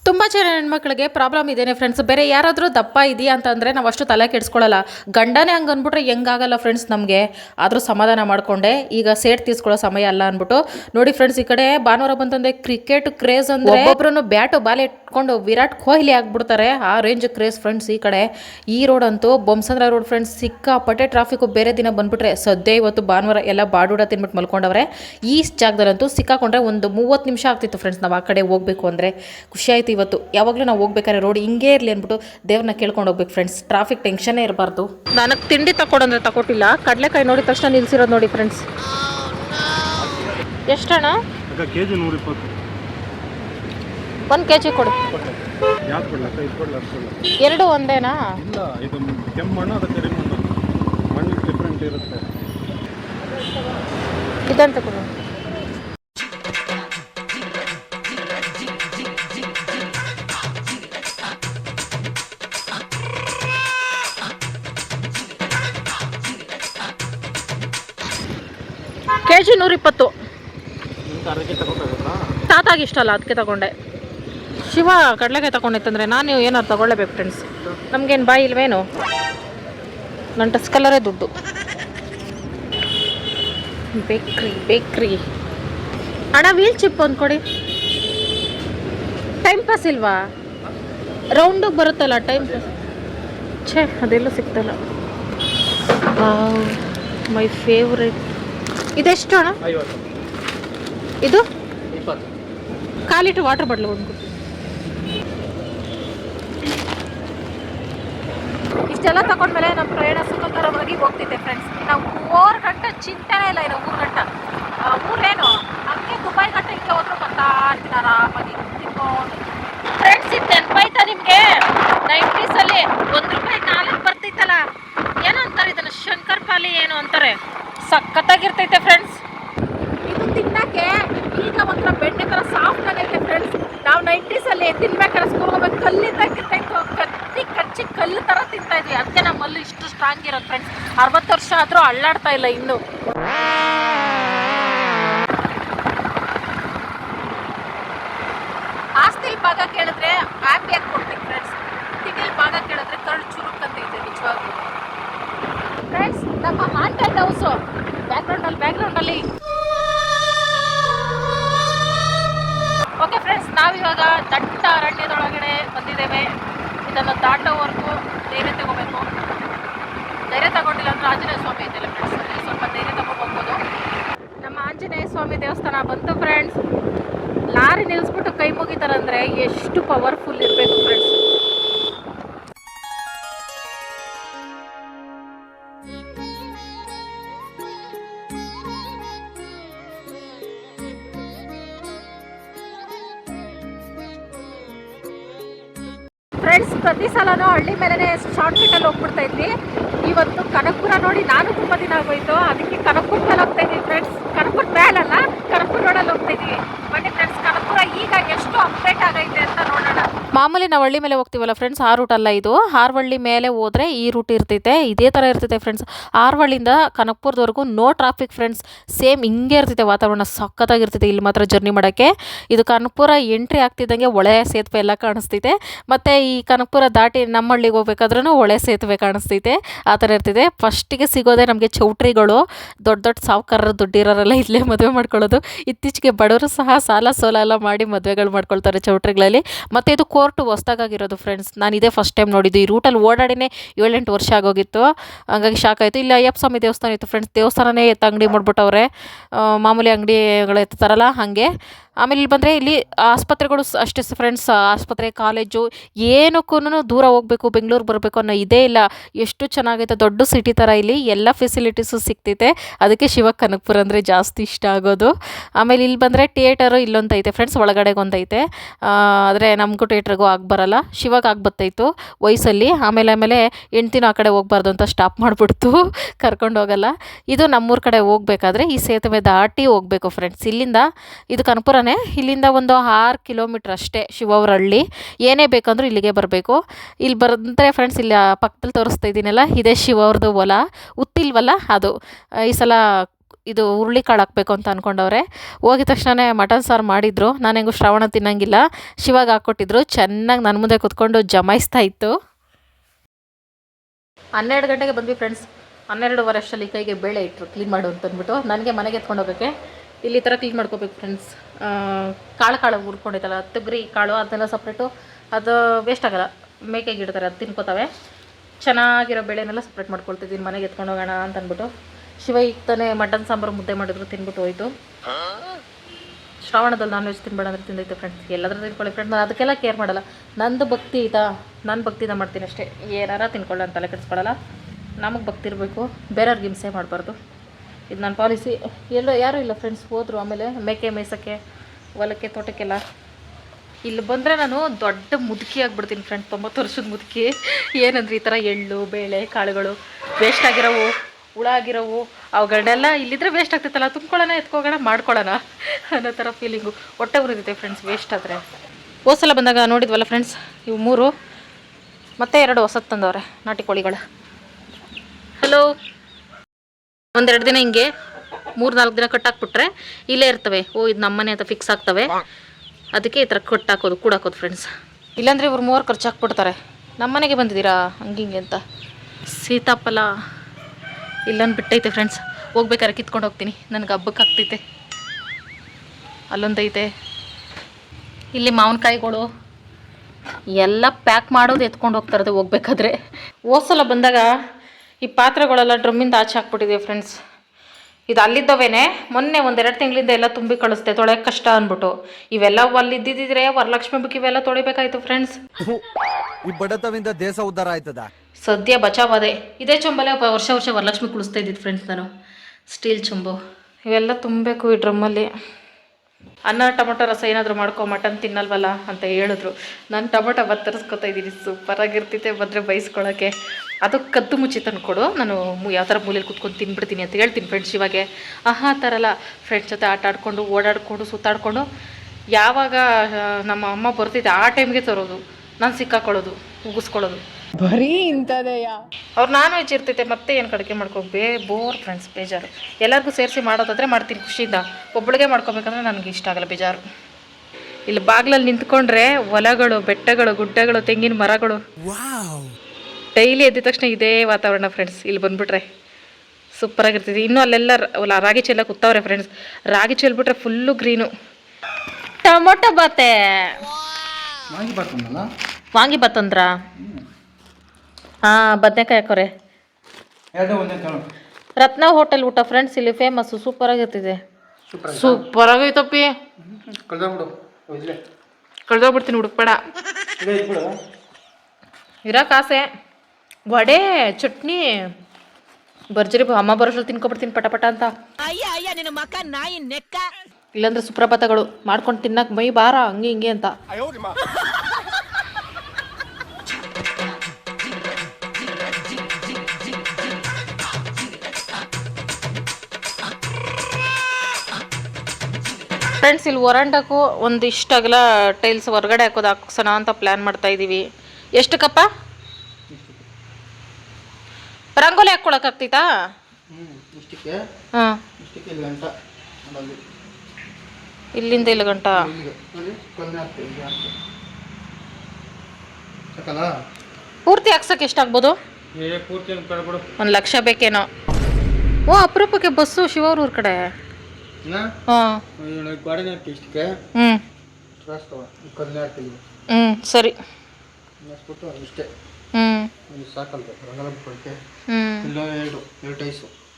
Speaker 1: ತುಂಬ ಜನ ಹೆಣ್ಮಕ್ಳಿಗೆ ಪ್ರಾಬ್ಲಮ್ ಇದೇನೆ ಫ್ರೆಂಡ್ಸ್ ಬೇರೆ ಯಾರಾದರೂ ದಪ್ಪ ಇದೆಯಾ ಅಂತಂದರೆ ನಾವು ಅಷ್ಟು ತಲೆ ಕೆಡಿಸ್ಕೊಳ್ಳಲ್ಲ ಗಂಡನೇ ಹಂಗೆ ಅಂದ್ಬಿಟ್ರೆ ಹೆಂಗಾಗಲ್ಲ ಫ್ರೆಂಡ್ಸ್ ನಮಗೆ? ಆದರೂ ಸಮಾಧಾನ ಮಾಡಿಕೊಂಡೆ. ಈಗ ಸೇಟ್ ತೀರ್ಸ್ಕೊಳ್ಳೋ ಸಮಯ ಅಲ್ಲ ಅಂದ್ಬಿಟ್ಟು. ನೋಡಿ ಫ್ರೆಂಡ್ಸ್ ಈ ಕಡೆ ಭಾನುವಾರ ಬಂತಂದ್ರೆ ಕ್ರಿಕೆಟ್ ಕ್ರೇಜ್ ಅಂದ್ರೆ ಒಬ್ಬೊಬ್ಬರನ್ನು ಬ್ಯಾಟು ಬಾಲ್ ಇಟ್ಕೊಂಡು ವಿರಾಟ್ ಕೊಹ್ಲಿ ಆಗ್ಬಿಡ್ತಾರೆ. ಆ ರೇಂಜ್ ಕ್ರೇಜ್ ಫ್ರೆಂಡ್ಸ್ ಈ ಕಡೆ. ಈ ರೋಡ್ ಅಂತೂ ಬೊಮ್ಸಂದ್ರ ರೋಡ್ ಫ್ರೆಂಡ್ಸ್ ಸಿಕ್ಕಾಪಟ್ಟೆ ಟ್ರಾಫಿಕ್ ಬೇರೆ ದಿನ ಬಂದ್ಬಿಟ್ರೆ. ಸದ್ಯ ಇವತ್ತು ಭಾನುವಾರ ಎಲ್ಲ ಬಾಡೂಡ ತಿನ್ಬಿಟ್ಟು ಮಲ್ಕೊಂಡವ್ರೆ. ಈ ಜಾಗದಲ್ಲಂತೂ ಸಿಕ್ಕಾಕೊಂಡ್ರೆ ಒಂದು ಮೂವತ್ತು ನಿಮಿಷ ಆಗ್ತಿತ್ತು ಫ್ರೆಂಡ್ಸ್ ನಾವು ಆ ಕಡೆ ಹೋಗ್ಬೇಕು ಅಂದರೆ. ಖುಷಿ ಆಯ್ತು ಇವತ್ತು. ಯಾವಾಗಲೂ ನಾವು ಹೋಗ್ಬೇಕಾದ್ರೆ ರೋಡ್ ಹಿಂಗೇ ಇರಲಿ ಅಂದ್ಬಿಟ್ಟು ದೇವ್ರನ್ನ ಕೇಳ್ಕೊಂಡು ಹೋಗ್ಬೇಕು ಫ್ರೆಂಡ್ಸ್ ಟ್ರಾಫಿಕ್ ಟೆನ್ಷನ್ನೇ ಇರಬಾರ್ದು. ನನಗೆ ತಿಂಡಿ ತಗೊಡಂದ್ರೆ ತಗೊಟ್ಟಿಲ್ಲ ಕಡಲೆಕಾಯಿ ನೋಡಿದ ತಕ್ಷಣ ನಿಲ್ಸಿರೋದು ನೋಡಿ ಫ್ರೆಂಡ್ಸ್ ಎಷ್ಟಣ್ಣ? ಒಂದು ಕೆ ಜಿ ಕೊಡಿ ಎರಡು ಒಂದೇನಾ?
Speaker 5: ಇಲ್ಲ ಇದು
Speaker 1: ಜಿ ನೂರಿಪ್ಪತ್ತು. ತಾತಾಗಿ ಇಷ್ಟ ಅಲ್ಲ ಅದಕ್ಕೆ ತಗೊಂಡೆ. ಶಿವ ಕಡಲೆಕಾಯಿ ತಗೊಂಡಿತ್ತಂದ್ರೆ ನಾನು ಏನಾದ್ರು ತಗೊಳ್ಳೇಬೇಕು ಫ್ರೆಂಡ್ಸ್ ನಮ್ಗೇನು ಬಾಯಿ ಇಲ್ವೇನು? ನನ್ನ ಟಸ್ ಕಲರೇ ದುಡ್ಡು. ಬೇಕ್ರಿ ಬೇಕ್ರಿ. ಅಣ್ಣ ವೀಲ್ ಚಿಪ್ ಒಂದು ಕೊಡಿ. ಟೈಮ್ ಪಾಸ್ ಇಲ್ವಾ? ರೌಂಡಿಗೆ ಬರುತ್ತಲ್ಲ ಟೈಮ್ ಪಾಸ್ ಛೇ ಅದೆಲ್ಲೂ ಸಿಗ್ತಲ್ಲ ಮೈ ಫೇವ್ರೆಟ್ ಇದೆಷ್ಟು ಅಣ್ಣ ಇದು? ಕಾಲಿಟ್ಟು ವಾಟರ್ ಬಾಟ್ಲ್ ಒಂದು. ಇಷ್ಟೆಲ್ಲ ತಗೊಂಡ್ಮೇಲೆ ನಮ್ಮ ಪ್ರಯಾಣ ಸುಖಕರವಾಗಿ ಹೋಗ್ತಿದ್ದೆ ಫ್ರೆಂಡ್ಸ್ ನಾವು ಮೂರು ಗಂಟೆ ಚಿಂತೆನೇ ಇಲ್ಲ ಇದು ಮೂರು ಗಂಟೆ. ಮೂರೇನು ಹಂಗೆ ದುಬೈ ಗಂಟೆ ಹಿಂಗೆ ಹೋದ್ರು ಬರ್ತಾ ಇರ್ತೀನಿ ಆರಾಮಾಗಿ ಫ್ರೆಂಡ್ಸ್ ಇದು ನೆನಪಾಯ್ತಾ ನಿಮಗೆ? ನೈಂಟೀಸಲ್ಲಿ ಒಂದು ರೂಪಾಯಿ ನಾಲ್ಕು ಬರ್ತಿತ್ತಲ್ಲ? ಏನೋ ಅಂತಾರೆ ಇದನ್ನು ಶಂಕರ್ ಪಾಲಿ ಏನು ಅಂತಾರೆ? ಸಖತ್ತಾಗಿರ್ತೈತೆ ಫ್ರೆಂಡ್ಸ್ ಇದು ತಿನ್ನಕ್ಕೆ ಈಗ ಒಂಥರ ಬೆಣ್ಣೆ ಥರ ಸಾಫ್ಟ್ ಆಗೈತೆ ಫ್ರೆಂಡ್ಸ್ ನಾವು ನೈಂಟೀಸಲ್ಲಿ ತಿನ್ಬೇಕಾದ್ರೆ ಸ್ಕೂಲ್ ಹೋಗ್ಬೇಕು ಕಲ್ಲಿದ್ದಾಗ ಇರ್ತಾಯಿತ್ತು ಕತ್ತಿ ಕಚ್ಚಿ ಕಲ್ಲು ಥರ ತಿಂತಾ ಅದಕ್ಕೆ ನಮ್ಮಲ್ಲಿ ಇಷ್ಟು ಸ್ಟ್ರಾಂಗ್ ಇರೋದು ಫ್ರೆಂಡ್ಸ್ ಅರವತ್ತು ವರ್ಷ ಆದರೂ ಅಳ್ಳಾಡ್ತಾ ಇಲ್ಲ ಇನ್ನು. ಬ್ಯಾಕ್ಗ್ರೌಂಡಲ್ಲಿ ಓಕೆ ಫ್ರೆಂಡ್ಸ್ ನಾವಿವಾಗ ದಟ್ಟ ಅರಣ್ಯದೊಳಗಡೆ ಬಂದಿದ್ದೇವೆ. ಇದನ್ನು ದಾಟೋವರೆಗೂ ಧೈರ್ಯ ತಗೋಬೇಕು. ಧೈರ್ಯ ತಗೊಂಡಿಲ್ಲ ಅಂದ್ರೆ ಆಂಜನೇಯ ಸ್ವಾಮಿ ಇದೆಯಲ್ಲ ಫ್ರೆಂಡ್ಸ್ ಸ್ವಲ್ಪ ಧೈರ್ಯ ತಗೊಂಡು ಹೋಗ್ಬೋದು ನಮ್ಮ ಆಂಜನೇಯ ಸ್ವಾಮಿ ದೇವಸ್ಥಾನ ಬಂತು ಫ್ರೆಂಡ್ಸ್ ಲಾರಿ ನಿಲ್ಲಿಸ್ಬಿಟ್ಟು ಕೈ ಮುಗಿತಾರಂದ್ರೆ ಎಷ್ಟು ಪವರ್ಫುಲ್ ಇರಬೇಕು ಫ್ರೆಂಡ್ಸ್ ಪ್ರತಿ ಸಲನೂ ಹಳ್ಳಿ ಮೇಲೇ ಶಾರ್ಟ್ ಕಟ್ಟಲ್ಲಿ ಹೋಗ್ಬಿಡ್ತಾ ಇದ್ವಿ. ಇವತ್ತು ಕನಕಪುರ ನೋಡಿ ನಾನು ತುಂಬ ದಿನ ಆಗೋಯ್ತು. ಅದಕ್ಕೆ ಕನಕಪುರ ಮೇಲೆ ಹೋಗ್ತಾ ಇದ್ದೀನಿ ಫ್ರೆಂಡ್ಸ್ ಕನಕಪುರ ಮೇಲಲ್ಲ ಕನಕಪುರ ರೋಡಲ್ಲಿ ಹೋಗ್ತಾ ಇದ್ವಿ ಬನ್ನಿ ಫ್ರೆಂಡ್ಸ್ ಕನಕಪುರ ಈಗ ಎಷ್ಟು ಅಪ್ಡೇಟ್ ಆಗೈತೆ ಅಂತ ನೋಡೋಣ ಮಾಮೂಲಿ ನಾವು ಹಳ್ಳಿ ಮೇಲೆ ಹೋಗ್ತೀವಲ್ಲ ಫ್ರೆಂಡ್ಸ್ ಆ ರೂಟ್ ಅಲ್ಲ ಇದು. ಹಾರ್ವಳ್ಳಿ ಮೇಲೆ ಹೋದ್ರೆ ಈ ರೂಟ್ ಇರ್ತೈತೆ, ಇದೇ ಥರ ಇರ್ತೈತೆ ಫ್ರೆಂಡ್ಸ್ ಹಾರ್ವಳ್ಳಿಯಿಂದ ಕನಕ್ಪುರದವರೆಗೂ ನೋ ಟ್ರಾಫಿಕ್ ಫ್ರೆಂಡ್ಸ್ ಸೇಮ್ ಹಿಂಗೆ ಇರ್ತೈತೆ ವಾತಾವರಣ, ಸಖತ್ತಾಗಿರ್ತೈತೆ ಇಲ್ಲಿ ಮಾತ್ರ ಜರ್ನಿ ಮಾಡೋಕ್ಕೆ. ಇದು ಕನಕಪುರ ಎಂಟ್ರಿ ಆಗ್ತಿದ್ದಂಗೆ ಒಳೆ ಸೇತುವೆ ಎಲ್ಲ ಕಾಣಿಸ್ತೈತೆ. ಮತ್ತು ಈ ಕನಕಪುರ ದಾಟಿ ನಮ್ಮ ಹಳ್ಳಿಗೆ ಹೋಗ್ಬೇಕಾದ್ರೂ ಒಳೆ ಸೇತುವೆ ಕಾಣಿಸ್ತೈತೆ. ಆ ಥರ ಇರ್ತೈತೆ. ಫಸ್ಟಿಗೆ ಸಿಗೋದೆ ನಮಗೆ ಚೌಟ್ರಿಗಳು. ದೊಡ್ಡ ದೊಡ್ಡ ಸಾವುಕಾರರು, ದುಡ್ಡಿರೋರೆಲ್ಲ ಇಲ್ಲೇ ಮದುವೆ ಮಾಡ್ಕೊಳ್ಳೋದು. ಇತ್ತೀಚೆಗೆ ಬಡವರು ಸಹ ಸಾಲ ಸೋಲ ಎಲ್ಲ ಮಾಡಿ ಮದುವೆಗಳು ಮಾಡ್ಕೊಳ್ತಾರೆ ಚೌಟ್ರಿಗಳಲ್ಲಿ. ಮತ್ತು ಇದು ಕೋರ್ಟ್ ಹೊಸ್ದಾಗಿರೋದು ಫ್ರೆಂಡ್ಸ್ ನಾನು ಇದೇ ಫಸ್ಟ್ ಟೈಮ್ ನೋಡಿದ್ದು. ಈ ರೂಟಲ್ಲಿ ಓಡಾಡಿನೇ ಏಳೆಂಟು ವರ್ಷ ಆಗೋಗಿತ್ತು. ಹಂಗಾಗಿ ಶಾಕ್ ಆಯಿತು. ಇಲ್ಲಿ ಅಯ್ಯಪ್ಪ ಸ್ವಾಮಿ ದೇವಸ್ಥಾನ ಇತ್ತು ಫ್ರೆಂಡ್ಸ್ ದೇವಸ್ಥಾನನೇ ಎತ್ತ ಅಂಗಡಿ ಮಾಡ್ಬಿಟ್ಟವ್ರೆ. ಮಾಮೂಲಿ ಅಂಗಡಿಗಳು ಎತ್ತಾರಲ್ಲ ಹಾಗೆ. ಆಮೇಲೆ ಇಲ್ಲಿ ಬಂದರೆ ಇಲ್ಲಿ ಆಸ್ಪತ್ರೆಗಳು ಅಷ್ಟೇ ಫ್ರೆಂಡ್ಸ್ ಆಸ್ಪತ್ರೆ, ಕಾಲೇಜು, ಏನಕ್ಕೂ ದೂರ ಹೋಗಬೇಕು, ಬೆಂಗಳೂರು ಬರಬೇಕು ಅನ್ನೋ ಇದೇ ಇಲ್ಲ. ಎಷ್ಟು ಚೆನ್ನಾಗೈತೆ, ದೊಡ್ಡ ಸಿಟಿ ಥರ ಇಲ್ಲಿ ಎಲ್ಲ ಫೆಸಿಲಿಟೀಸು ಸಿಗ್ತೈತೆ. ಅದಕ್ಕೆ ಶಿವ ಕನಕಪುರ ಅಂದರೆ ಜಾಸ್ತಿ ಇಷ್ಟ ಆಗೋದು. ಆಮೇಲೆ ಇಲ್ಲಿ ಬಂದರೆ ಥಿಯೇಟರು ಇಲ್ಲೊಂದೈತೆ ಫ್ರೆಂಡ್ಸ್ ಒಳಗಡೆಗೆ ಒಂದೈತೆ. ಆದರೆ ನಮಗೂ ಥಿಯೇಟ್ರಿಗೂ ಆಗಿ ಬರಲ್ಲ. ಶಿವಾಗ ಆಗಿ ವಯಸ್ಸಲ್ಲಿ. ಆಮೇಲೆ ಆಮೇಲೆ ಹೆಂಡ್ತಿನೂ ಆ ಕಡೆ ಹೋಗ್ಬಾರ್ದು ಅಂತ ಸ್ಟಾಪ್ ಮಾಡಿಬಿಡ್ತು. ಕರ್ಕೊಂಡು ಹೋಗಲ್ಲ. ಇದು ನಮ್ಮೂರ ಕಡೆ ಹೋಗ್ಬೇಕಾದ್ರೆ ಈ ಸೇತುವೆ ದಾಟಿ ಹೋಗಬೇಕು ಫ್ರೆಂಡ್ಸ್ ಇಲ್ಲಿಂದ ಇದು ಕನಕಪುರನೇ ಇಲ್ಲಿಂದ ಒಂದು ಆರು ಕಿಲೋಮೀಟ್ರ್ ಅಷ್ಟೇ ಶಿವವರಳ್ಳಿ ಏನೇ ಬೇಕಂದ್ರೂ ಇಲ್ಲಿಗೆ ಬರಬೇಕು. ಇಲ್ಲಿ ಬಂದರೆ ಫ್ರೆಂಡ್ಸ್ ಇಲ್ಲಿ ಪಕ್ಕದಲ್ಲಿ ತೋರಿಸ್ತಾ ಇದ್ದೀನಲ್ಲ, ಇದೇ ಶಿವವ್ರದ್ದು ಹೊಲ. ಉತ್ತಿಲ್ವಲ್ಲ ಅದು. ಈ ಸಲ ಇದು ಹುರುಳಿ ಕಾಳು ಹಾಕ್ಬೇಕು ಅಂತ ಅಂದ್ಕೊಂಡವ್ರೆ ಹೋಗಿದ ತಕ್ಷಣನೇ ಮಟನ್ ಸಾರು ಮಾಡಿದ್ರು. ನಾನು ಹೆಂಗೂ ಶ್ರಾವಣ ತಿನ್ನಂಗಿಲ್ಲ. ಶಿವಾಗ ಹಾಕ್ಕೊಟ್ಟಿದ್ರು ಚೆನ್ನಾಗಿ ನನ್ನ ಮುಂದೆ ಕುತ್ಕೊಂಡು ಜಮಾಯಿಸ್ತಾ ಇತ್ತು. ಹನ್ನೆರಡು ಗಂಟೆಗೆ ಬಂದ್ವಿ ಫ್ರೆಂಡ್ಸ್ ಹನ್ನೆರಡು ಅಷ್ಟರಲ್ಲಿ ಕೈಗೆ ಬೇಳೆ ಇಟ್ಟರು ಕ್ಲೀನ್ ಮಾಡು ಅಂತ ಅಂದ್ಬಿಟ್ಟು. ನನಗೆ ಮನೆಗೆ ಎತ್ಕೊಂಡು ಹೋಗೋಕ್ಕೆ. ಇಲ್ಲಿ ಥರ ಕ್ಲೀನ್ ಮಾಡ್ಕೋಬೇಕು ಫ್ರೆಂಡ್ಸ್ ಕಾಳು ಕಾಳು ಹುರ್ಕೊಂಡಿದ್ದಲ್ಲ, ತೊಗರಿ ಕಾಳು ಅದನ್ನೆಲ್ಲ ಸಪ್ರೇಟು, ಅದು ವೇಸ್ಟ್ ಆಗಲ್ಲ. ಮೇಕೆಗೆ ಇಡ್ತಾರೆ, ಅದು ತಿನ್ಕೋತವೆ. ಚೆನ್ನಾಗಿರೋ ಬೆಳೆನೆಲ್ಲ ಸಪ್ರೇಟ್ ಮಾಡ್ಕೊಳ್ತಿದ್ದೀನಿ ಮನೆಗೆ ಎತ್ಕೊಂಡು ಹೋಗೋಣ ಅಂತ ಅಂದ್ಬಿಟ್ಟು. ಶಿವ ಈಗ ತಾನೇ ಮಟನ್ ಸಾಂಬಾರು ಮುದ್ದೆ ಮಾಡಿದ್ರು, ತಿನ್ಬಿಟ್ಟು ಹೋಯ್ತು. ಶ್ರಾವಣದಲ್ಲಿ ನಾನ್ ವೆಜ್ ತಿನ್ಬೇಡ ಅಂದ್ರೆ ತಿಂದೈತೆ ಫ್ರೆಂಡ್ಸ್ ಎಲ್ಲಾದ್ರೂ ತಿನ್ಕೊಳ್ಳಿ ಫ್ರೆಂಡ್ ನಾನು ಅದಕ್ಕೆಲ್ಲ ಕೇರ್ ಮಾಡಲ್ಲ. ನಂದು ಭಕ್ತಿ ಐತಾ ನಾನು ಭಕ್ತಿನ ಮಾಡ್ತೀನಿ ಅಷ್ಟೇ. ಏನಾರ ತಿನ್ಕೊಳ್ಳೋ ಅಂತ ತಲೆ ಕೆಡಿಸ್ಕೊಳ್ಳಲ್ಲ ನಮಗೆ ಭಕ್ತಿ ಇರಬೇಕು. ಬೇರೆಯವ್ರಿಗೆ ಹಿಂಸೆ ಮಾಡಬಾರ್ದು. ಇದು ನನ್ನ ಪಾಲಿಸಿ. ಎಲ್ಲ ಯಾರೂ ಇಲ್ಲ ಫ್ರೆಂಡ್ಸ್ ಹೋದರು ಆಮೇಲೆ ಮೇಕೆ, ಮೇಸಕ್ಕೆ, ಹೊಲಕ್ಕೆ, ತೋಟಕ್ಕೆಲ್ಲ. ಇಲ್ಲಿ ಬಂದರೆ ನಾನು ದೊಡ್ಡ ಮುದುಕಿ ಆಗಿಬಿಡ್ತೀನಿ ಫ್ರೆಂಡ್ ತೊಂಬತ್ತು ವರ್ಷದ ಮುದುಕಿ. ಏನಂದ್ರೆ ಈ ಥರ ಎಳ್ಳು, ಬೇಳೆ, ಕಾಳುಗಳು ವೇಸ್ಟ್ ಆಗಿರೋವು, ಹುಳ ಆಗಿರೋವು, ಅವುಗಳನ್ನೆಲ್ಲ ಇಲ್ಲಿದ್ರೆ ವೇಸ್ಟ್ ಆಗ್ತೈತಲ್ಲ ತುಂಬ್ಕೊಳ್ಳೋಣ ಎತ್ಕೋಗೋಣ ಮಾಡ್ಕೊಳ್ಳೋಣ ಅನ್ನೋ ಥರ ಫೀಲಿಂಗು ಹೊಟ್ಟೆ ಉರಿದಿದೆ ಫ್ರೆಂಡ್ಸ್ ವೇಸ್ಟ್ ಆದರೆ. ಹೋಸಲ ಸಲ ಬಂದಾಗ ನೋಡಿದ್ವಲ್ಲ ಫ್ರೆಂಡ್ಸ್ ಇವು ಮೂರು, ಮತ್ತೆ ಎರಡು ಹೊಸದು ತಂದವ್ರೆ, ನಾಟಿ ಕೋಳಿಗಳು. ಹಲೋ ಒಂದೆರಡು ದಿನ ಹಿಂಗೆ ಮೂರು ನಾಲ್ಕು ದಿನ ಕಟ್ಟಾಕ್ಬಿಟ್ರೆ ಇಲ್ಲೇ ಇರ್ತವೆ. ಓ ಇದು ನಮ್ಮನೆ ಅಂತ ಫಿಕ್ಸ್ ಆಗ್ತವೆ. ಅದಕ್ಕೆ ಈ ಥರ ಕಟ್ಟಾಕೋದು ಕೂಡಾಕೋದು ಫ್ರೆಂಡ್ಸ್ ಇಲ್ಲಾಂದರೆ ಇವ್ರು ಮೂವರು ಖರ್ಚು ಹಾಕ್ಬಿಡ್ತಾರೆ ನಮ್ಮನೆಗೆ ಬಂದಿದ್ದೀರಾ? ಹಂಗಿಂಗೆ ಅಂತ. ಸೀತಾಫಲ ಇಲ್ಲೊಂದು ಬಿಟ್ಟೈತೆ ಫ್ರೆಂಡ್ಸ್ ಹೋಗ್ಬೇಕಾದ್ರೆ ಕಿತ್ಕೊಂಡು ಹೋಗ್ತೀನಿ. ನನಗೆ ಹಬ್ಬಕ್ಕೆ ಆಗ್ತೈತೆ. ಅಲ್ಲೊಂದೈತೆ. ಇಲ್ಲಿ ಮಾವಿನಕಾಯಿಗಳು ಎಲ್ಲ ಪ್ಯಾಕ್ ಮಾಡೋದು ಎತ್ಕೊಂಡು ಹೋಗ್ತಾರದು ಹೋಗ್ಬೇಕಾದ್ರೆ. ಹೋದ್ಸಲ ಬಂದಾಗ ಈ ಪಾತ್ರೆಗಳೆಲ್ಲ ಡ್ರಮ್ಮಿಂದ ಆಚೆ ಹಾಕ್ಬಿಟ್ಟಿದೆ ಫ್ರೆಂಡ್ಸ್ ಇದು ಅಲ್ಲಿದ್ದವೇನೆ ಮೊನ್ನೆ ಒಂದೆರಡು ತಿಂಗಳಿಂದ ಎಲ್ಲ ತುಂಬಿ ಕಳಿಸ್ದೆ ತೊಳೆಯೋಕೆ ಕಷ್ಟ ಅಂದ್ಬಿಟ್ಟು ಇವೆಲ್ಲ ಅಲ್ಲಿದ್ದಿದ್ರೆ ವರಲಕ್ಷ್ಮಿ ಬುಕ್ ಇವೆಲ್ಲ ತೊಳಿಬೇಕಾಯ್ತು ಫ್ರೆಂಡ್ಸ್
Speaker 3: ಈ ಬಡತವಿಂದ ದೇಶ ಉದ್ಧಾರ ಆಯ್ತದ?
Speaker 1: ಸದ್ಯ ಬಚಾವದೆ. ಇದೇ ಚೊಂಬಲೆ ವರ್ಷ ವರ್ಷ ವರಲಕ್ಷ್ಮಿ ಕುಳಿಸ್ತಾ ಇದ್ದಿದ್ದು ಫ್ರೆಂಡ್ಸ್ ನಾನು. ಸ್ಟೀಲ್ ಚೊಂಬು. ಇವೆಲ್ಲ ತುಂಬಬೇಕು ಈ ಡ್ರಮ್ಮಲ್ಲಿ ಅನ್ನ ಟೊಮೊಟೊ ರಸ ಏನಾದರೂ ಮಾಡ್ಕೊ ಮಟನ್ ತಿನ್ನಲ್ವಲ್ಲ ಅಂತ ಹೇಳಿದ್ರು. ನಾನು ಟೊಮೊಟೊ ಬತ್ತರಿಸ್ಕೊತಾ ಇದ್ದೀನಿ. ಸೂಪರಾಗಿರ್ತೈತೆ ಬಂದರೆ ಬೈಸ್ಕೊಳ್ಳೋಕ್ಕೆ ಅದು ಕದ್ದು ಮುಚ್ಚಿ ತಂದುಕೊಡು ನಾನು ಯಾವ ಥರ ಮೂಲೆಯಲ್ಲಿ ಕುತ್ಕೊಂಡು ತಿನ್ಬಿಡ್ತೀನಿ ಅಂತ ಹೇಳ್ತೀನಿ ಫ್ರೆಂಡ್ಸ್ ಇವಾಗೆ ಆಹಾ ಆ ಥರ ಎಲ್ಲ ಫ್ರೆಂಡ್ಸ್ ಜೊತೆ ಆಟ ಆಡಿಕೊಂಡು ಓಡಾಡಿಕೊಂಡು ಸುತ್ತಾಡಿಕೊಂಡು ಯಾವಾಗ ನಮ್ಮ ಅಮ್ಮ ಬರ್ತಿದ್ದೆ ಆ ಟೈಮ್ಗೆ ತರೋದು. ನಾನು ಸಿಕ್ಕಾಕೊಳ್ಳೋದು ಉಗಿಸ್ಕೊಳ್ಳೋದು ಅವ್ರು ನಾನು ಹೆಚ್ಚಿರ್ತೈತೆ ಇರ್ತೈತೆ ಮತ್ತೆ ಏನು ಕಡಿಕೆ ಮಾಡ್ಕೊಂಡು ಬೇ ಬೋರ್ ಫ್ರೆಂಡ್ಸ್ ಬೇಜಾರು. ಎಲ್ಲರಿಗೂ ಸೇರಿಸಿ ಮಾಡೋದಾದರೆ ಮಾಡ್ತೀನಿ ಖುಷಿಯಿಂದ. ಒಬ್ಬಳಿಗೆ ಮಾಡ್ಕೊಬೇಕಂದ್ರೆ ನನಗೆ ಇಷ್ಟ ಆಗಲ್ಲ ಬೇಜಾರು. ಇಲ್ಲಿ ಬಾಗ್ಲಲ್ಲಿ ನಿಂತ್ಕೊಂಡ್ರೆ ಹೊಲಗಳು ಬೆಟ್ಟಗಳು ಗುಡ್ಡಗಳು ತೆಂಗಿನ ಮರಗಳು. ಡೈಲಿ ಎದ್ದ ತಕ್ಷಣ ಇದೇ ವಾತಾವರಣ ಫ್ರೆಂಡ್ಸ್ ಇಲ್ಲಿ ಬಂದ್ಬಿಟ್ರೆ ಸೂಪರಾಗಿರ್ತೈತಿ ಇನ್ನೂ ಅಲ್ಲೆಲ್ಲ ರಾಗಿ ಚೆಲ್ಲ ಕೂತಾವ್ರೆ ಫ್ರೆಂಡ್ಸ್ ರಾಗಿ ಚೆಲ್ಬಿಟ್ರೆ ಫುಲ್ಲು ಗ್ರೀನು ಟೊಮೊಟೊ ಬಾತೆ ವಾಂಗಿ ಬಾತ್ ಅಂದ್ರ ಹಾಂ ಬದನೆಕಾಯಿ ಹಾಕೋರೆ. ರತ್ನ ಹೋಟೆಲ್ ಊಟ ಫ್ರೆಂಡ್ಸ್ ಇಲ್ಲಿ ಫೇಮಸ್ಸು ಸೂಪರ್ ಆಗಿರ್ತಿದೆ ಸೂಪರ್ ಆಗೈತಪ್ಪಿ. ಕಳ್ದೋಗ್ಬಿಡ್ತೀನಿ ಹುಡುಕ್ಬೇಡ. ಇರಕ್ಕೆ ಆಸೆ. ವಡೆ ಚಟ್ನಿ ಭರ್ಜರಿ ಅಮ್ಮ ಬರೋಷ್ರಲ್ಲಿ ತಿನ್ಕೊಬಿಡ್ತೀನಿ ಪಟ ಪಟ ಅಂತ ಮಕ್ಕ ನಾಯಿ ನೆಕ್ಕ. ಇಲ್ಲಾಂದ್ರೆ ಸುಪ್ರಭಾತಗಳು ಮಾಡ್ಕೊಂಡು ತಿನ್ನಕ್ಕೆ ಮೈ ಬಾರ ಹಂಗೆ ಹಿಂಗೆ ಅಂತ. ಫ್ರೆಂಡ್ಸ್ ಇಲ್ಲಿ ಹೊರಾಂಡಕ್ಕೂ ಒಂದು ಅಗಲ ಟೈಲ್ಸ್ ಹೊರಗಡೆ ಹಾಕೋದು ಹಾಕ್ಸೋಣ ಅಂತ ಪ್ಲ್ಯಾನ್ ಮಾಡ್ತಾ ಇದ್ದೀವಿ ಎಷ್ಟು ಕಪ್ಪ ರಂಗೋಲಿ ಹಾಕ್ಕೊಳಕ್ಕಾಗ್ತೈತಾ
Speaker 2: ಇಷ್ಟಕ್ಕೆ.
Speaker 1: ಹಾಂ.
Speaker 2: ಇಷ್ಟಕ್ಕೆ ಇಲ್ಲಿ ಗಂಟ. ಅಲ್ಲಿ
Speaker 1: ಇಲ್ಲಿಂದ ಇಲ್ಲಿ ಗಂಟ? ಪೂರ್ತಿ ಹಾಕ್ಸಕ್ಕೆ ಎಷ್ಟಾಗ್ಬೋದು? ಒಂದು ಲಕ್ಷ ಬೇಕೇನೋ. ಓ ಅಪರೂಪಕ್ಕೆ ಬಸ್ಸು ಶಿವರೂರ್ ಊರ ಕಡೆ ಹ್ಞೂ ಸರಿ.
Speaker 2: ಇಷ್ಟೇ. ಸಾಕಲ್ದು ಇಲ್ಲೋ ಎರಡು